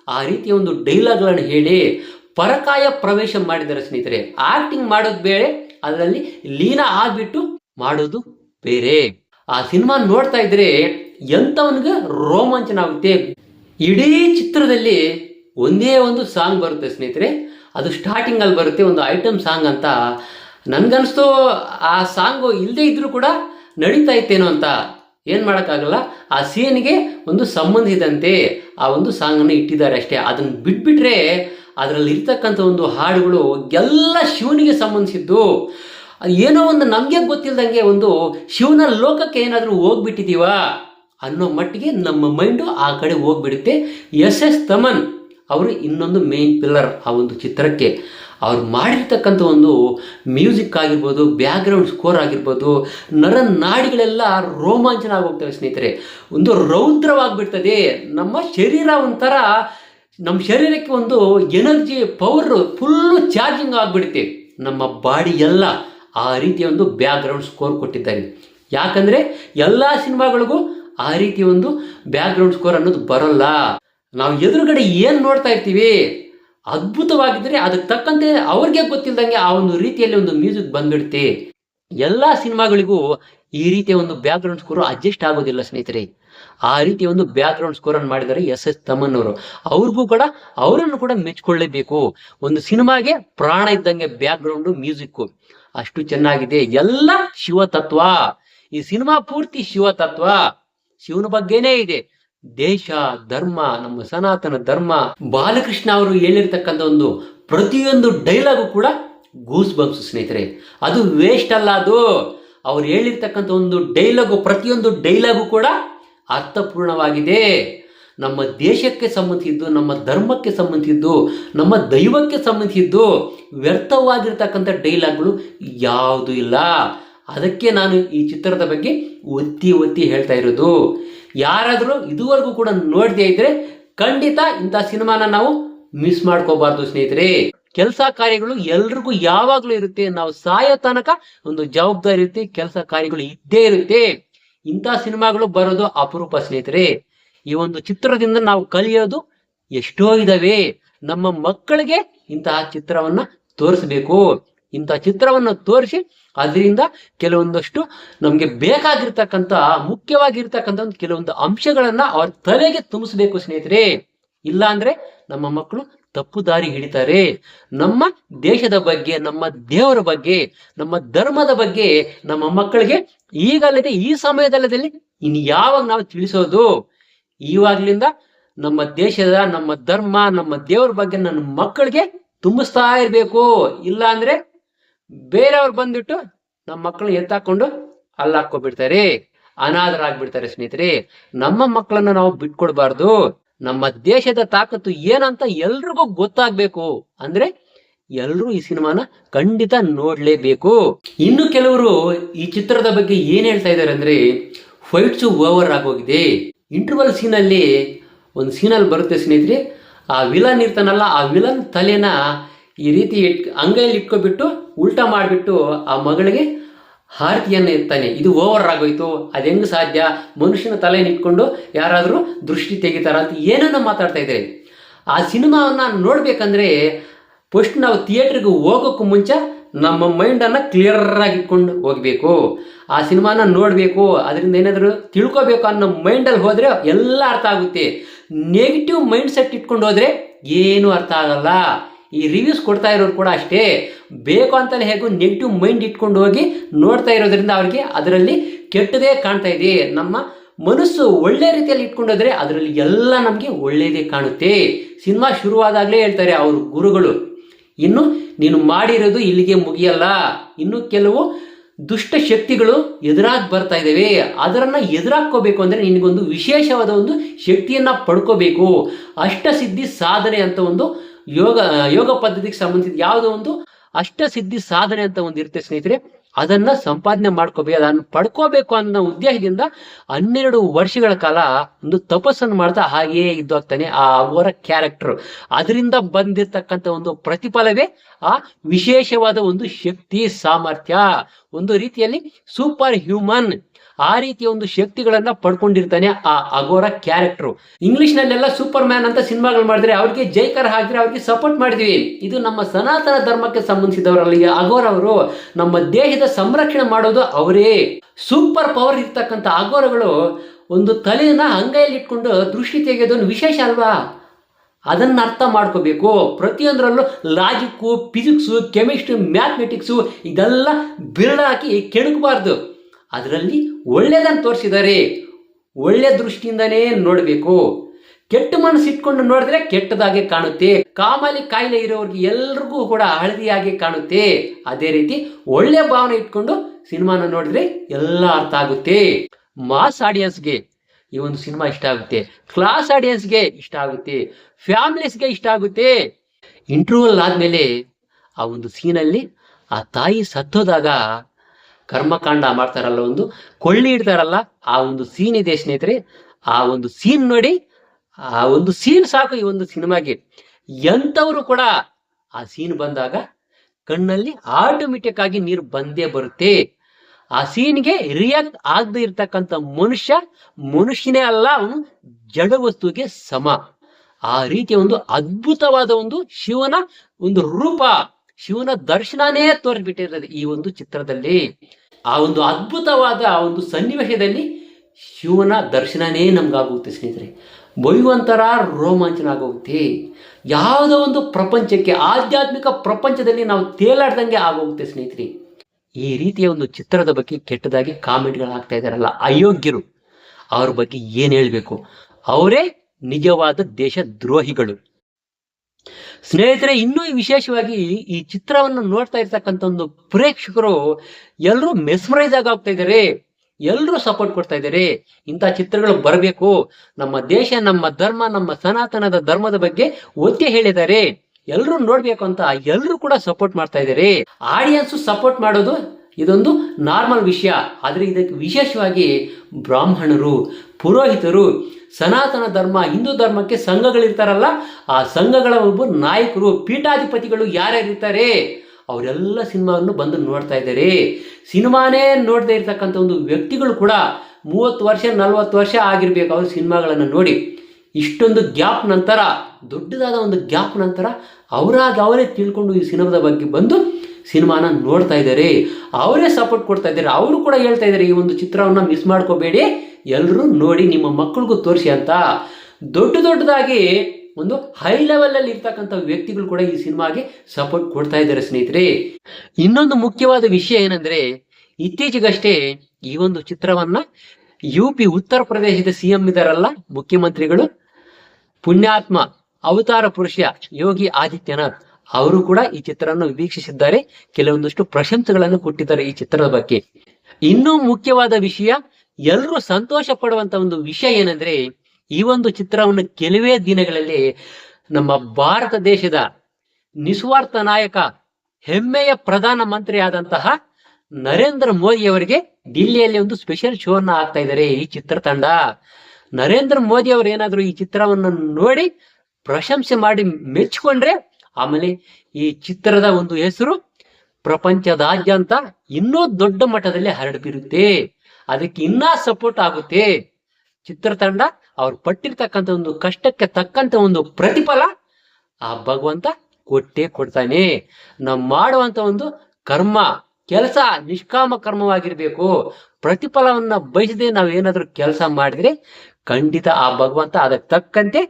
ಆ ರೀತಿಯ ಒಂದು ಡೈಲಾಗ್ಗಳನ್ನು ಹೇಳಿ ಪರಕಾಯ ಪ್ರವೇಶ ಮಾಡಿದ್ದಾರೆ ಸ್ನೇಹಿತರೆ. ಆಕ್ಟಿಂಗ್ ಮಾಡೋದು ಬೇರೆ, ಅದರಲ್ಲಿ ಲೀನ ಆಗ್ಬಿಟ್ಟು ಮಾಡೋದು ಬೇರೆ. ಆ ಸಿನಿಮಾ ನೋಡ್ತಾ ಇದ್ರೆ ಎಂತವನಿಗೆ ರೋಮಾಂಚನ ಆಗುತ್ತೆ. ಇಡೀ ಚಿತ್ರದಲ್ಲಿ ಒಂದೇ ಒಂದು ಸಾಂಗ್ ಬರುತ್ತೆ ಸ್ನೇಹಿತರೆ. ಅದು ಸ್ಟಾರ್ಟಿಂಗ್ ಅಲ್ಲಿ ಬರುತ್ತೆ ಒಂದು ಐಟಮ್ ಸಾಂಗ್ ಅಂತ. ನನ್ಗನ್ಸ್ತು ಆ ಸಾಂಗು ಇಲ್ಲದೆ ಇದ್ರೂ ಕೂಡ ನಡೀತಾ ಇತ್ತೇನೋ ಅಂತ. ಏನ್ ಮಾಡೋಕ್ಕಾಗಲ್ಲ? ಆ ಸೀನ್ಗೆ ಒಂದು ಸಂಬಂಧಿದಂತೆ ಆ ಒಂದು ಸಾಂಗನ್ನು ಇಟ್ಟಿದ್ದಾರೆ ಅಷ್ಟೇ. ಅದನ್ನು ಬಿಟ್ಬಿಟ್ರೆ ಅದರಲ್ಲಿ ಇರ್ತಕ್ಕಂಥ ಒಂದು ಹಾಡುಗಳು ಎಲ್ಲ ಶಿವನಿಗೆ ಸಂಬಂಧಿಸಿದ್ದು. ಏನೋ ಒಂದು ನಮಗೆ ಗೊತ್ತಿಲ್ಲದಂಗೆ ಒಂದು ಶಿವನ ಲೋಕಕ್ಕೆ ಏನಾದರೂ ಹೋಗ್ಬಿಟ್ಟಿದೀವ? ಅನ್ನೋ ಮಟ್ಟಿಗೆ ನಮ್ಮ ಮೈಂಡು ಆ ಕಡೆ ಹೋಗ್ಬಿಡುತ್ತೆ. ಎಸ್ ಎಸ್ ತಮನ್ ಅವರು ಇನ್ನೊಂದು ಮೇನ್ ಪಿಲ್ಲರ್ ಆ ಒಂದು ಚಿತ್ರಕ್ಕೆ. ಅವ್ರು ಮಾಡಿರ್ತಕ್ಕಂಥ ಒಂದು ಮ್ಯೂಸಿಕ್ ಆಗಿರ್ಬೋದು, ಬ್ಯಾಕ್ಗ್ರೌಂಡ್ ಸ್ಕೋರ್ ಆಗಿರ್ಬೋದು, ನರ ನಾಡಿಗಳೆಲ್ಲ ರೋಮಾಂಚನ ಆಗೋಗ್ತವೆ ಸ್ನೇಹಿತರೆ. ಒಂದು ರೌದ್ರವಾಗಿಬಿಡ್ತದೆ. ನಮ್ಮ ಶರೀರ ಒಂಥರ, ನಮ್ಮ ಶರೀರಕ್ಕೆ ಒಂದು ಎನರ್ಜಿ, ಪವರ್ ಫುಲ್ಲು ಚಾರ್ಜಿಂಗ್ ಆಗಿಬಿಡುತ್ತೆ. ನಮ್ಮ ಬಾಡಿ ಎಲ್ಲ ಆ ರೀತಿಯ ಒಂದು ಬ್ಯಾಕ್ಗ್ರೌಂಡ್ ಸ್ಕೋರ್ ಕೊಟ್ಟಿದ್ದಾರೆ. ಯಾಕಂದರೆ ಎಲ್ಲ ಸಿನಿಮಾಗಳಿಗೂ ಆ ರೀತಿ ಒಂದು ಬ್ಯಾಕ್ ಗ್ರೌಂಡ್ ಸ್ಕೋರ್ ಅನ್ನೋದು ಬರೋಲ್ಲ. ನಾವು ಎದುರುಗಡೆ ಏನು ನೋಡ್ತಾ ಇರ್ತೀವಿ? ಅದ್ಭುತವಾಗಿದ್ರೆ ಅದಕ್ಕೆ ತಕ್ಕಂತೆ ಅವ್ರಿಗೆ ಗೊತ್ತಿಲ್ಲದಂಗೆ ಆ ಒಂದು ರೀತಿಯಲ್ಲಿ ಒಂದು ಮ್ಯೂಸಿಕ್ ಬಂದ್ಬಿಡುತ್ತೆ. ಎಲ್ಲಾ ಸಿನಿಮಾಗಳಿಗೂ ಈ ರೀತಿಯ ಒಂದು ಬ್ಯಾಕ್ ಗ್ರೌಂಡ್ ಸ್ಕೋರ್ ಅಡ್ಜಸ್ಟ್ ಆಗೋದಿಲ್ಲ ಸ್ನೇಹಿತರೆ. ಆ ರೀತಿಯ ಒಂದು ಬ್ಯಾಕ್ ಗ್ರೌಂಡ್ ಸ್ಕೋರ್ ಅನ್ನು ಮಾಡಿದ್ದಾರೆ ಎಸ್ ಎಸ್ ತಮನ್ ಅವರು. ಅವ್ರಿಗೂ ಕೂಡ ಅವರನ್ನು ಕೂಡ ಮೆಚ್ಕೊಳ್ಳೇಬೇಕು. ಒಂದು ಸಿನಿಮಾಗೆ ಪ್ರಾಣ ಇದ್ದಂಗೆ ಬ್ಯಾಕ್ ಗ್ರೌಂಡ್ ಮ್ಯೂಸಿಕ್ ಅಷ್ಟು ಚೆನ್ನಾಗಿದೆ. ಎಲ್ಲ ಶಿವ ತತ್ವ ಈ ಸಿನಿಮಾ ಪೂರ್ತಿ ಶಿವ ತತ್ವ ಶಿವನ ಬಗ್ಗೆನೇ ಇದೆ. ದೇಶ, ಧರ್ಮ, ನಮ್ಮ ಸನಾತನ ಧರ್ಮ, ಬಾಲಕೃಷ್ಣ ಅವರು ಹೇಳಿರ್ತಕ್ಕಂಥ ಒಂದು ಪ್ರತಿಯೊಂದು ಡೈಲಾಗು ಕೂಡ ಗೂಸ್ ಬಂಪ್ಸ್ ಸ್ನೇಹಿತರೆ. ಅದು ವೇಸ್ಟ್ ಅಲ್ಲ ಅದು. ಅವ್ರು ಹೇಳಿರ್ತಕ್ಕಂಥ ಒಂದು ಡೈಲಾಗು ಪ್ರತಿಯೊಂದು ಡೈಲಾಗು ಕೂಡ ಅರ್ಥಪೂರ್ಣವಾಗಿದೆ. ನಮ್ಮ ದೇಶಕ್ಕೆ ಸಂಬಂಧಿಸಿದ್ದು, ನಮ್ಮ ಧರ್ಮಕ್ಕೆ ಸಂಬಂಧಿಸಿದ್ದು, ನಮ್ಮ ದೈವಕ್ಕೆ ಸಂಬಂಧಿಸಿದ್ದು ವ್ಯರ್ಥವಾಗಿರ್ತಕ್ಕಂಥ ಡೈಲಾಗ್ಗಳು ಯಾವುದೂ ಇಲ್ಲ. ಅದಕ್ಕೆ ನಾನು ಈ ಚಿತ್ರದ ಬಗ್ಗೆ ಒತ್ತಿ ಒತ್ತಿ ಹೇಳ್ತಾ ಇರೋದು. ಯಾರಾದರೂ ಇದುವರೆಗೂ ಕೂಡ ನೋಡದೇ ಇದ್ರೆ ಖಂಡಿತ ಇಂಥ ಸಿನಿಮಾನ ನಾವು ಮಿಸ್ ಮಾಡ್ಕೋಬಾರ್ದು, ಸ್ನೇಹಿತರೆ. ಕೆಲಸ ಕಾರ್ಯಗಳು ಎಲ್ರಿಗೂ ಯಾವಾಗ್ಲೂ ಇರುತ್ತೆ. ನಾವು ಸಾಯೋ ತನಕ ಒಂದು ಜವಾಬ್ದಾರಿ ಇರುತ್ತೆ. ಕೆಲಸ ಕಾರ್ಯಗಳು ಇದ್ದೇ ಇರುತ್ತೆ. ಇಂಥ ಸಿನಿಮಾಗಳು ಬರೋದು ಅಪರೂಪ, ಸ್ನೇಹಿತರೆ. ಈ ಒಂದು ಚಿತ್ರದಿಂದ ನಾವು ಕಲಿಯೋದು ಎಷ್ಟೋ ಇದಾವೆ. ನಮ್ಮ ಮಕ್ಕಳಿಗೆ ಇಂತಹ ಚಿತ್ರವನ್ನ ತೋರಿಸ್ಬೇಕು. ಇಂಥ ಚಿತ್ರವನ್ನು ತೋರಿಸಿ ಅದರಿಂದ ಕೆಲವೊಂದಷ್ಟು ನಮಗೆ ಬೇಕಾಗಿರ್ತಕ್ಕಂಥ ಮುಖ್ಯವಾಗಿರ್ತಕ್ಕಂಥ ಒಂದು ಕೆಲವೊಂದು ಅಂಶಗಳನ್ನ ಅವ್ರ ತಲೆಗೆ ತುಂಬಿಸ್ಬೇಕು ಸ್ನೇಹಿತರೆ. ಇಲ್ಲ ಅಂದ್ರೆ ನಮ್ಮ ಮಕ್ಕಳು ತಪ್ಪು ದಾರಿ ಹಿಡಿತಾರೆ. ನಮ್ಮ ದೇಶದ ಬಗ್ಗೆ, ನಮ್ಮ ದೇವರ ಬಗ್ಗೆ, ನಮ್ಮ ಧರ್ಮದ ಬಗ್ಗೆ ನಮ್ಮ ಮಕ್ಕಳಿಗೆ ಈಗಲ್ಲದೆ, ಈ ಸಮಯದಲ್ಲದಲ್ಲಿ ಇನ್ ಯಾವಾಗ ನಾವು ತಿಳಿಸೋದು? ಇವಾಗ್ಲಿಂದ ನಮ್ಮ ದೇಶದ, ನಮ್ಮ ಧರ್ಮ, ನಮ್ಮ ದೇವರ ಬಗ್ಗೆ ನನ್ನ ಮಕ್ಕಳಿಗೆ ತುಂಬಿಸ್ತಾ ಇರಬೇಕು. ಇಲ್ಲ ಅಂದ್ರೆ ಬೇರೆಯವ್ರು ಬಂದ್ಬಿಟ್ಟು ನಮ್ಮ ಮಕ್ಕಳು ಎತ್ತಾಕೊಂಡು ಅಲ್ಲಾಕೋಬಿಡ್ತಾರೆ ಅನಾಥರಾಗ್ಬಿಡ್ತಾರೆ ಸ್ನೇಹಿತರೆ. ನಮ್ಮ ಮಕ್ಕಳನ್ನ ನಾವು ಬಿಟ್ಕೊಡ್ಬಾರ್ದು. ನಮ್ಮ ದೇಶದ ತಾಕತ್ತು ಏನಂತ ಎಲ್ರಿಗೂ ಗೊತ್ತಾಗ್ಬೇಕು. ಅಂದ್ರೆ ಎಲ್ರೂ ಈ ಸಿನಿಮಾನ ಖಂಡಿತ ನೋಡ್ಲೇಬೇಕು. ಇನ್ನು ಕೆಲವರು ಈ ಚಿತ್ರದ ಬಗ್ಗೆ ಏನ್ ಹೇಳ್ತಾ ಇದ್ದಾರೆ ಅಂದ್ರೆ ಫೈಟ್ಸು ಓವರ್ ಆಗೋಗಿದೆ. ಇಂಟರ್ವಲ್ ಸೀನಲ್ಲಿ ಒಂದು ಸೀನಲ್ಲಿ ಬರುತ್ತೆ ಸ್ನೇಹಿತರೆ. ಆ ವಿಲನ್ ಇರ್ತಾನಲ್ಲ, ಆ ವಿಲನ್ ತಲೆನ ಈ ರೀತಿ ಇಟ್ ಅಂಗೈಲಿ ಇಟ್ಕೊಬಿಟ್ಟು ಉಲ್ಟಾ ಮಾಡಿಬಿಟ್ಟು ಆ ಮಗಳಿಗೆ ಹಾರತಿಯನ್ನು ಎತ್ತಾನೆ ಇದು ಓವರ್ ಆಗೋಯ್ತು. ಅದು ಹೆಂಗೆ ಸಾಧ್ಯ? ಮನುಷ್ಯನ ತಲೆ ಇಟ್ಕೊಂಡು ಯಾರಾದರೂ ದೃಷ್ಟಿ ತೆಗಿತಾರ ಅಂತ ಏನನ್ನ ಮಾತಾಡ್ತಾ ಇದ್ದಾರೆ ಆ ಸಿನಿಮಾವನ್ನ ನೋಡ್ಬೇಕಂದ್ರೆ ಫಸ್ಟ್ ನಾವು ಥಿಯೇಟ್ರಿಗೆ ಹೋಗೋಕ್ಕೂ ಮುಂಚೆ ನಮ್ಮ ಮೈಂಡನ್ನು ಕ್ಲಿಯರ್ ಆಗಿ ಇಟ್ಕೊಂಡು ಹೋಗಬೇಕು. ಆ ಸಿನಿಮಾನ ನೋಡಬೇಕು. ಅದರಿಂದ ಏನಾದರೂ ತಿಳ್ಕೊಬೇಕು ಅನ್ನೋ ಮೈಂಡಲ್ಲಿ ಹೋದರೆ ಎಲ್ಲ ಅರ್ಥ ಆಗುತ್ತೆ. ನೆಗೆಟಿವ್ ಮೈಂಡ್ ಸೆಟ್ ಇಟ್ಕೊಂಡು ಹೋದರೆ ಏನೂ ಅರ್ಥ ಆಗಲ್ಲ. ಈ ರಿವ್ಯೂಸ್ ಕೊಡ್ತಾ ಇರೋರು ಕೂಡ ಅಷ್ಟೇ. ಬೇಕು ಅಂತಲೇ ಹೇಗೂ ನೆಗೆಟಿವ್ ಮೈಂಡ್ ಇಟ್ಕೊಂಡು ಹೋಗಿ ನೋಡ್ತಾ ಇರೋದ್ರಿಂದ ಅವ್ರಿಗೆ ಅದರಲ್ಲಿ ಕೆಟ್ಟದೇ ಕಾಣ್ತಾ ಇದೆ. ನಮ್ಮ ಮನಸ್ಸು ಒಳ್ಳೆ ರೀತಿಯಲ್ಲಿ ಇಟ್ಕೊಂಡೋದ್ರೆ ಅದರಲ್ಲಿ ಎಲ್ಲ ನಮಗೆ ಒಳ್ಳೆಯದೇ ಕಾಣುತ್ತೆ. ಸಿನಿಮಾ ಶುರುವಾದಾಗಲೇ ಹೇಳ್ತಾರೆ ಅವರು, ಗುರುಗಳು, ಇನ್ನು ನೀನು ಮಾಡಿರೋದು ಇಲ್ಲಿಗೆ ಮುಗಿಯಲ್ಲ. ಇನ್ನು ಕೆಲವು ದುಷ್ಟ ಶಕ್ತಿಗಳು ಎದುರಾಗಿ ಬರ್ತಾ ಇದ್ದಾವೆ. ಅದರನ್ನು ಎದುರಾಕೋಬೇಕು ಅಂದರೆ ನಿನಗೊಂದು ವಿಶೇಷವಾದ ಒಂದು ಶಕ್ತಿಯನ್ನು ಪಡ್ಕೋಬೇಕು. ಅಷ್ಟಸಿದ್ಧಿ ಸಾಧನೆ ಅಂತ ಒಂದು ಯೋಗ ಯೋಗ ಪದ್ಧತಿಗೆ ಸಂಬಂಧಿಸಿದ ಯಾವುದೋ ಒಂದು ಅಷ್ಟಸಿದ್ಧಿ ಸಾಧನೆ ಅಂತ ಒಂದು ಇರುತ್ತೆ ಸ್ನೇಹಿತರೆ. ಅದನ್ನ ಸಂಪಾದನೆ ಮಾಡ್ಕೋಬೇಕು, ಅದನ್ನು ಪಡ್ಕೋಬೇಕು ಅನ್ನೋ ಉದ್ದೇಶದಿಂದ ಹನ್ನೆರಡು ವರ್ಷಗಳ ಕಾಲ ಒಂದು ತಪಸ್ಸನ್ನು ಮಾಡ್ತಾ ಹಾಗೆಯೇ ಇದ್ದೋಗ್ತಾನೆ ಆ ಅವರ ಕ್ಯಾರೆಕ್ಟರ್ ಅದರಿಂದ ಬಂದಿರತಕ್ಕಂಥ ಒಂದು ಪ್ರತಿಫಲವೇ ಆ ವಿಶೇಷವಾದ ಒಂದು ಶಕ್ತಿ, ಸಾಮರ್ಥ್ಯ. ಒಂದು ರೀತಿಯಲ್ಲಿ ಸೂಪರ್ ಹ್ಯೂಮನ್ ಆ ರೀತಿಯ ಒಂದು ಶಕ್ತಿಗಳನ್ನ ಪಡ್ಕೊಂಡಿರ್ತಾನೆ ಆ ಅಗೋರ ಕ್ಯಾರೆಕ್ಟರ್. ಇಂಗ್ಲಿಷ್ ನಲ್ಲೆಲ್ಲ ಸೂಪರ್ ಮ್ಯಾನ್ ಅಂತ ಸಿನಿಮಾಗಳು ಮಾಡಿದ್ರೆ ಅವ್ರಿಗೆ ಜೈಕರ್ ಹಾಕಿದ್ರೆ ಅವ್ರಿಗೆ ಸಪೋರ್ಟ್ ಮಾಡಿದ್ವಿ ಇದು ನಮ್ಮ ಸನಾತನ ಧರ್ಮಕ್ಕೆ ಸಂಬಂಧಿಸಿದವರಲ್ಲಿ ಅಗೋರ ಅವರು ನಮ್ಮ ದೇಹದ ಸಂರಕ್ಷಣೆ ಮಾಡೋದು ಅವರೇ. ಸೂಪರ್ ಪವರ್ ಇರ್ತಕ್ಕಂಥ ಅಗೋರಗಳು ಒಂದು ತಲೆಯನ್ನ ಅಂಗೈಯಲ್ಲಿ ಇಟ್ಕೊಂಡು ದೃಷ್ಟಿ ತೆಗೆಯೋದೊಂದು ವಿಶೇಷ ಅಲ್ವಾ? ಅದನ್ನ ಅರ್ಥ ಮಾಡ್ಕೋಬೇಕು. ಪ್ರತಿಯೊಂದರಲ್ಲೂ ಲಾಜಿಕ್ಕು ಫಿಸಿಕ್ಸು ಕೆಮಿಸ್ಟ್ರಿ ಮ್ಯಾಥಮೆಟಿಕ್ಸು ಇದೆಲ್ಲ ಬಿರಳಾಕಿ ಕೆಣಕಬಾರ್ದು. ಅದರಲ್ಲಿ ಒಳ್ಳೆಯದನ್ನು ತೋರಿಸಿದ್ದಾರೆ. ಒಳ್ಳೆ ದೃಷ್ಟಿಯಿಂದನೇ ನೋಡಬೇಕು. ಕೆಟ್ಟ ಮನಸ್ಸು ಇಟ್ಕೊಂಡು ನೋಡಿದ್ರೆ ಕೆಟ್ಟದಾಗೆ ಕಾಣುತ್ತೆ. ಕಾಮಾಲಿ ಕಾಯಿಲೆ ಇರೋರಿಗೆ ಎಲ್ರಿಗೂ ಕೂಡ ಹಳದಿಯಾಗಿ ಕಾಣುತ್ತೆ. ಅದೇ ರೀತಿ ಒಳ್ಳೆ ಭಾವನೆ ಇಟ್ಕೊಂಡು ಸಿನಿಮಾನ ನೋಡಿದ್ರೆ ಎಲ್ಲ ಅರ್ಥ ಆಗುತ್ತೆ. ಮಾಸ್ ಆಡಿಯನ್ಸ್ಗೆ ಈ ಒಂದು ಸಿನಿಮಾ ಇಷ್ಟ ಆಗುತ್ತೆ. ಕ್ಲಾಸ್ ಆಡಿಯನ್ಸ್ಗೆ ಇಷ್ಟ ಆಗುತ್ತೆ. ಫ್ಯಾಮಿಲೀಸ್ಗೆ ಇಷ್ಟ ಆಗುತ್ತೆ. ಇಂಟರ್ವಲ್ ಆದಮೇಲೆ ಆ ಒಂದು ಸೀನಲ್ಲಿ ಆ ತಾಯಿ ಸತ್ತೋದಾಗ ಕರ್ಮಕಾಂಡ ಮಾಡ್ತಾರಲ್ಲ ಒಂದು, ಕೊಳ್ಳಿ ಇಡ್ತಾರಲ್ಲ ಆ ಒಂದು ಸೀನ್ ಇದೆ ಸ್ನೇಹಿತರೆ, ಆ ಒಂದು ಸೀನ್ ನೋಡಿ, ಆ ಒಂದು ಸೀನ್ ಸಾಕು ಈ ಒಂದು ಸಿನಿಮಾಗೆ. ಎಂಥವರು ಕೂಡ ಆ ಸೀನ್ ಬಂದಾಗ ಕಣ್ಣಲ್ಲಿ ಆಟೋಮೆಟಿಕ್ ಆಗಿ ನೀರು ಬಂದೇ ಬರುತ್ತೆ. ಆ ಸೀನ್ಗೆ ರಿಯಾಕ್ಟ್ ಆಗದೆ ಇರ್ತಕ್ಕಂಥ ಮನುಷ್ಯ, ಮನುಷ್ಯನೇ ಅಲ್ಲ, ಅವನು ಜಡ ಸಮ. ಆ ರೀತಿಯ ಒಂದು ಅದ್ಭುತವಾದ ಒಂದು ಶಿವನ ಒಂದು ರೂಪ. ಶಿವನ ದರ್ಶನನೇ ತೋರಿಸ್ಬಿಟ್ಟಿರೋದು ಈ ಒಂದು ಚಿತ್ರದಲ್ಲಿ. ಆ ಒಂದು ಅದ್ಭುತವಾದ ಆ ಒಂದು ಸನ್ನಿವೇಶದಲ್ಲಿ ಶಿವನ ದರ್ಶನನೇ ನಮ್ಗಾಗುತ್ತೆ ಸ್ನೇಹಿತರೆ. ಬೈಯುವಂತರ ರೋಮಾಂಚನ ಆಗೋಗುತ್ತೆ ಯಾವುದೋ ಒಂದು ಪ್ರಪಂಚಕ್ಕೆ, ಆಧ್ಯಾತ್ಮಿಕ ಪ್ರಪಂಚದಲ್ಲಿ ನಾವು ತೇಲಾಡ್ದಂಗೆ ಆಗೋಗುತ್ತೆ ಸ್ನೇಹಿತರೆ. ಈ ರೀತಿಯ ಒಂದು ಚಿತ್ರದ ಬಗ್ಗೆ ಕೆಟ್ಟದಾಗಿ ಕಾಮೆಂಟ್ಗಳು ಆಗ್ತಾ ಇದ್ದಾರಲ್ಲ, ಅಯೋಗ್ಯರು. ಅವ್ರ ಬಗ್ಗೆ ಏನು ಹೇಳಬೇಕು? ಅವರೇ ನಿಜವಾದ ದೇಶ ದ್ರೋಹಿಗಳು ಸ್ನೇಹಿತರೆ, ಇನ್ನೂ ವಿಶೇಷವಾಗಿ ಈ ಚಿತ್ರವನ್ನು ನೋಡ್ತಾ ಇರ್ತಕ್ಕಂಥ ಒಂದು ಪ್ರೇಕ್ಷಕರು ಎಲ್ಲರೂ ಮೆಸ್ಮರೈಸ್ ಆಗಿ ಹೋಗ್ತಾ ಇದ್ದಾರೆ. ಎಲ್ಲರೂ ಸಪೋರ್ಟ್ ಕೊಡ್ತಾ ಇದ್ದಾರೆ. ಇಂಥ ಚಿತ್ರಗಳು ಬರಬೇಕು. ನಮ್ಮ ದೇಶ, ನಮ್ಮ ಧರ್ಮ, ನಮ್ಮ ಸನಾತನದ ಧರ್ಮದ ಬಗ್ಗೆ ಒತ್ತಿ ಹೇಳಿದ್ದಾರೆ. ಎಲ್ಲರೂ ನೋಡ್ಬೇಕು ಅಂತ ಎಲ್ಲರೂ ಕೂಡ ಸಪೋರ್ಟ್ ಮಾಡ್ತಾ ಇದ್ದಾರೆ. ಆಡಿಯನ್ಸ್ ಸಪೋರ್ಟ್ ಮಾಡೋದು ಇದೊಂದು ನಾರ್ಮಲ್ ವಿಷಯ. ಆದ್ರೆ ಇದಕ್ಕೆ ವಿಶೇಷವಾಗಿ ಬ್ರಾಹ್ಮಣರು, ಪುರೋಹಿತರು ಸನಾತನ ಧರ್ಮ, ಹಿಂದೂ ಧರ್ಮಕ್ಕೆ ಸಂಘಗಳಿರ್ತಾರಲ್ಲ, ಆ ಸಂಘಗಳ ಒಬ್ಬ ನಾಯಕರು, ಪೀಠಾಧಿಪತಿಗಳು ಯಾರ್ಯಾರಿರ್ತಾರೆ? ಅವರೆಲ್ಲ ಸಿನಿಮಾವನ್ನು ಬಂದು ನೋಡ್ತಾ ಇದ್ದಾರೆ. ಸಿನಿಮಾನೇ ನೋಡದೇ ಇರ್ತಕ್ಕಂಥ ಒಂದು ವ್ಯಕ್ತಿಗಳು ಕೂಡ ಮೂವತ್ತು ವರ್ಷ, ನಲವತ್ತು ವರ್ಷ ಆಗಿರ್ಬೇಕು ಅವ್ರ ಸಿನಿಮಾಗಳನ್ನು ನೋಡಿ. ಇಷ್ಟೊಂದು ಗ್ಯಾಪ್ ನಂತರ, ದೊಡ್ಡದಾದ ಒಂದು ಗ್ಯಾಪ್ ನಂತರ, ಅವರಾಗಿ ಅವರೇ ತಿಳ್ಕೊಂಡು ಈ ಸಿನಿಮಾದ ಬಗ್ಗೆ ಬಂದು ಸಿನಿಮಾನ ನೋಡ್ತಾ ಇದ್ದಾರೆ, ಅವರೇ ಸಪೋರ್ಟ್ ಕೊಡ್ತಾ ಇದ್ದಾರೆ, ಅವರು ಕೂಡ ಹೇಳ್ತಾ ಇದ್ದಾರೆ, ಈ ಒಂದು ಚಿತ್ರವನ್ನು ಮಿಸ್ ಮಾಡ್ಕೋಬೇಡಿ ಎಲ್ಲರೂ ನೋಡಿ ನಿಮ್ಮ ಮಕ್ಕಳಿಗೂ ತೋರಿಸಿ ಅಂತ. ದೊಡ್ಡ ದೊಡ್ಡದಾಗಿ ಒಂದು ಹೈ ಲೆವೆಲ್ ಅಲ್ಲಿ ಇರ್ತಕ್ಕಂಥ ವ್ಯಕ್ತಿಗಳು ಕೂಡ ಈ ಸಿನಿಮಾಗೆ ಸಪೋರ್ಟ್ ಕೊಡ್ತಾ ಇದ್ದಾರೆ ಸ್ನೇಹಿತರೆ. ಇನ್ನೊಂದು ಮುಖ್ಯವಾದ ವಿಷಯ ಏನಂದ್ರೆ, ಇತ್ತೀಚೆಗಷ್ಟೇ ಈ ಒಂದು ಚಿತ್ರವನ್ನ ಯು ಪಿ ಉತ್ತರ ಪ್ರದೇಶದ ಸಿಎಂ ಇದಾರಲ್ಲ ಮುಖ್ಯಮಂತ್ರಿಗಳು, ಪುಣ್ಯಾತ್ಮ, ಅವತಾರ ಪುರುಷ ಯೋಗಿ ಆದಿತ್ಯನಾಥ್ ಅವರು ಕೂಡ ಈ ಚಿತ್ರವನ್ನು ವೀಕ್ಷಿಸಿದ್ದಾರೆ. ಕೆಲವೊಂದಷ್ಟು ಪ್ರಶಂಸೆಗಳನ್ನು ಕೊಟ್ಟಿದ್ದಾರೆ ಈ ಚಿತ್ರದ ಬಗ್ಗೆ. ಇನ್ನೂ ಮುಖ್ಯವಾದ ವಿಷಯ ಎಲ್ಲರೂ ಸಂತೋಷ ಪಡುವಂತ ಒಂದು ವಿಷಯ ಏನಂದ್ರೆ, ಈ ಒಂದು ಚಿತ್ರವನ್ನು ಕೆಲವೇ ದಿನಗಳಲ್ಲಿ ನಮ್ಮ ಭಾರತ ದೇಶದ ನಿಸ್ವಾರ್ಥ ನಾಯಕ, ಹೆಮ್ಮೆಯ ಪ್ರಧಾನ ಮಂತ್ರಿ ಆದಂತಹ ನರೇಂದ್ರ ಮೋದಿ ಅವರಿಗೆ ದಿಲ್ಲಿಯಲ್ಲಿ ಒಂದು ಸ್ಪೆಷಲ್ ಶೋ ಅನ್ನ ಆಗ್ತಾ ಇದ್ದಾರೆ ಈ ಚಿತ್ರತಂಡ. ನರೇಂದ್ರ ಮೋದಿ ಅವರು ಏನಾದ್ರು ಈ ಚಿತ್ರವನ್ನು ನೋಡಿ ಪ್ರಶಂಸೆ ಮಾಡಿ ಮೆಚ್ಚಿಕೊಂಡ್ರೆ ಆಮೇಲೆ ಈ ಚಿತ್ರದ ಒಂದು ಹೆಸರು ಪ್ರಪಂಚದಾದ್ಯಂತ ಇನ್ನೂ ದೊಡ್ಡ ಮಟ್ಟದಲ್ಲಿ ಹರಡಿಬಿರುತ್ತೆ. ಅದಕ್ಕೆ ಇನ್ನೂ ಸಪೋರ್ಟ್ ಆಗುತ್ತೆ. ಚಿತ್ರತಂಡ ಅವ್ರು ಪಟ್ಟಿರ್ತಕ್ಕಂಥ ಒಂದು ಕಷ್ಟಕ್ಕೆ ತಕ್ಕಂತ ಒಂದು ಪ್ರತಿಫಲ ಆ ಭಗವಂತ ಕೊಟ್ಟೇ ಕೊಡ್ತಾನೆ. ನಾವು ಮಾಡುವಂತ ಒಂದು ಕರ್ಮ, ಕೆಲಸ ನಿಷ್ಕಾಮ ಕರ್ಮವಾಗಿರ್ಬೇಕು. ಪ್ರತಿಫಲವನ್ನ ಬಯಸದೆ ನಾವೇನಾದ್ರೂ ಕೆಲಸ ಮಾಡಿದ್ರೆ ಖಂಡಿತ ಆ ಭಗವಂತ ಅದಕ್ಕೆ ತಕ್ಕಂತೆ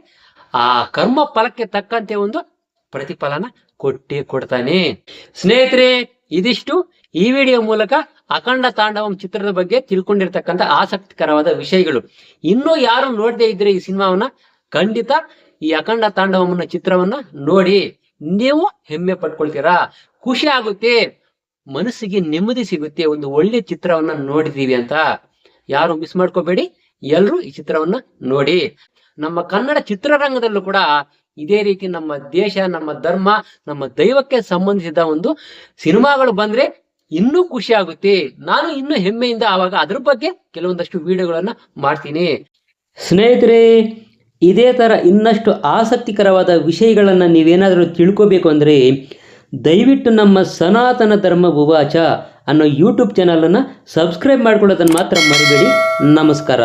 ಆ ಕರ್ಮ ಫಲಕ್ಕೆ ತಕ್ಕಂತೆ ಒಂದು ಪ್ರತಿಫಲನ ಕೊಟ್ಟಿ ಕೊಡ್ತಾನೆ. ಸ್ನೇಹಿತರೆ, ಇದಿಷ್ಟು ಈ ವಿಡಿಯೋ ಮೂಲಕ ಅಖಂಡ ತಾಂಡವಂ ಚಿತ್ರದ ಬಗ್ಗೆ ತಿಳ್ಕೊಂಡಿರ್ತಕ್ಕಂಥ ಆಸಕ್ತಿಕರವಾದ ವಿಷಯಗಳು. ಇನ್ನೂ ಯಾರು ನೋಡದೇ ಇದ್ರೆ ಈ ಸಿನಿಮಾವನ್ನ, ಖಂಡಿತ ಈ ಅಖಂಡ ತಾಂಡವಂ ಚಿತ್ರವನ್ನ ನೋಡಿ. ನೀವು ಹೆಮ್ಮೆ ಪಡ್ಕೊಳ್ತೀರಾ? ಖುಷಿ ಆಗುತ್ತೆ. ಮನಸ್ಸಿಗೆ ನೆಮ್ಮದಿ ಸಿಗುತ್ತೆ. ಒಂದು ಒಳ್ಳೆ ಚಿತ್ರವನ್ನ ನೋಡಿದೀವಿ ಅಂತ. ಯಾರು ಮಿಸ್ ಮಾಡ್ಕೋಬೇಡಿ. ಎಲ್ಲರೂ ಈ ಚಿತ್ರವನ್ನ ನೋಡಿ. ನಮ್ಮ ಕನ್ನಡ ಚಿತ್ರರಂಗದಲ್ಲೂ ಕೂಡ ಇದೇ ರೀತಿ ನಮ್ಮ ದೇಶ, ನಮ್ಮ ಧರ್ಮ, ನಮ್ಮ ದೈವಕ್ಕೆ ಸಂಬಂಧಿಸಿದ ಒಂದು ಸಿನಿಮಾಗಳು ಬಂದ್ರೆ ಇನ್ನೂ ಖುಷಿ ಆಗುತ್ತೆ. ನಾನು ಇನ್ನೂ ಹೆಮ್ಮೆಯಿಂದ ಆವಾಗ ಅದ್ರ ಬಗ್ಗೆ ಕೆಲವೊಂದಷ್ಟು ವಿಡಿಯೋಗಳನ್ನ ಮಾಡ್ತೀನಿ. ಸ್ನೇಹಿತರೆ, ಇದೇ ತರ ಇನ್ನಷ್ಟು ಆಸಕ್ತಿಕರವಾದ ವಿಷಯಗಳನ್ನು ನೀವೇನಾದರೂ ತಿಳ್ಕೋಬೇಕು ಅಂದ್ರೆ ದಯವಿಟ್ಟು ನಮ್ಮ ಸನಾತನ ಧರ್ಮ ಉವಾಚ ಅನ್ನೋ ಯೂಟ್ಯೂಬ್ ಚಾನಲನ್ನು ಸಬ್ಸ್ಕ್ರೈಬ್ ಮಾಡ್ಕೊಳ್ಳೋದನ್ನು ಮಾತ್ರ ಮರಿಬೇಡಿ. ನಮಸ್ಕಾರ.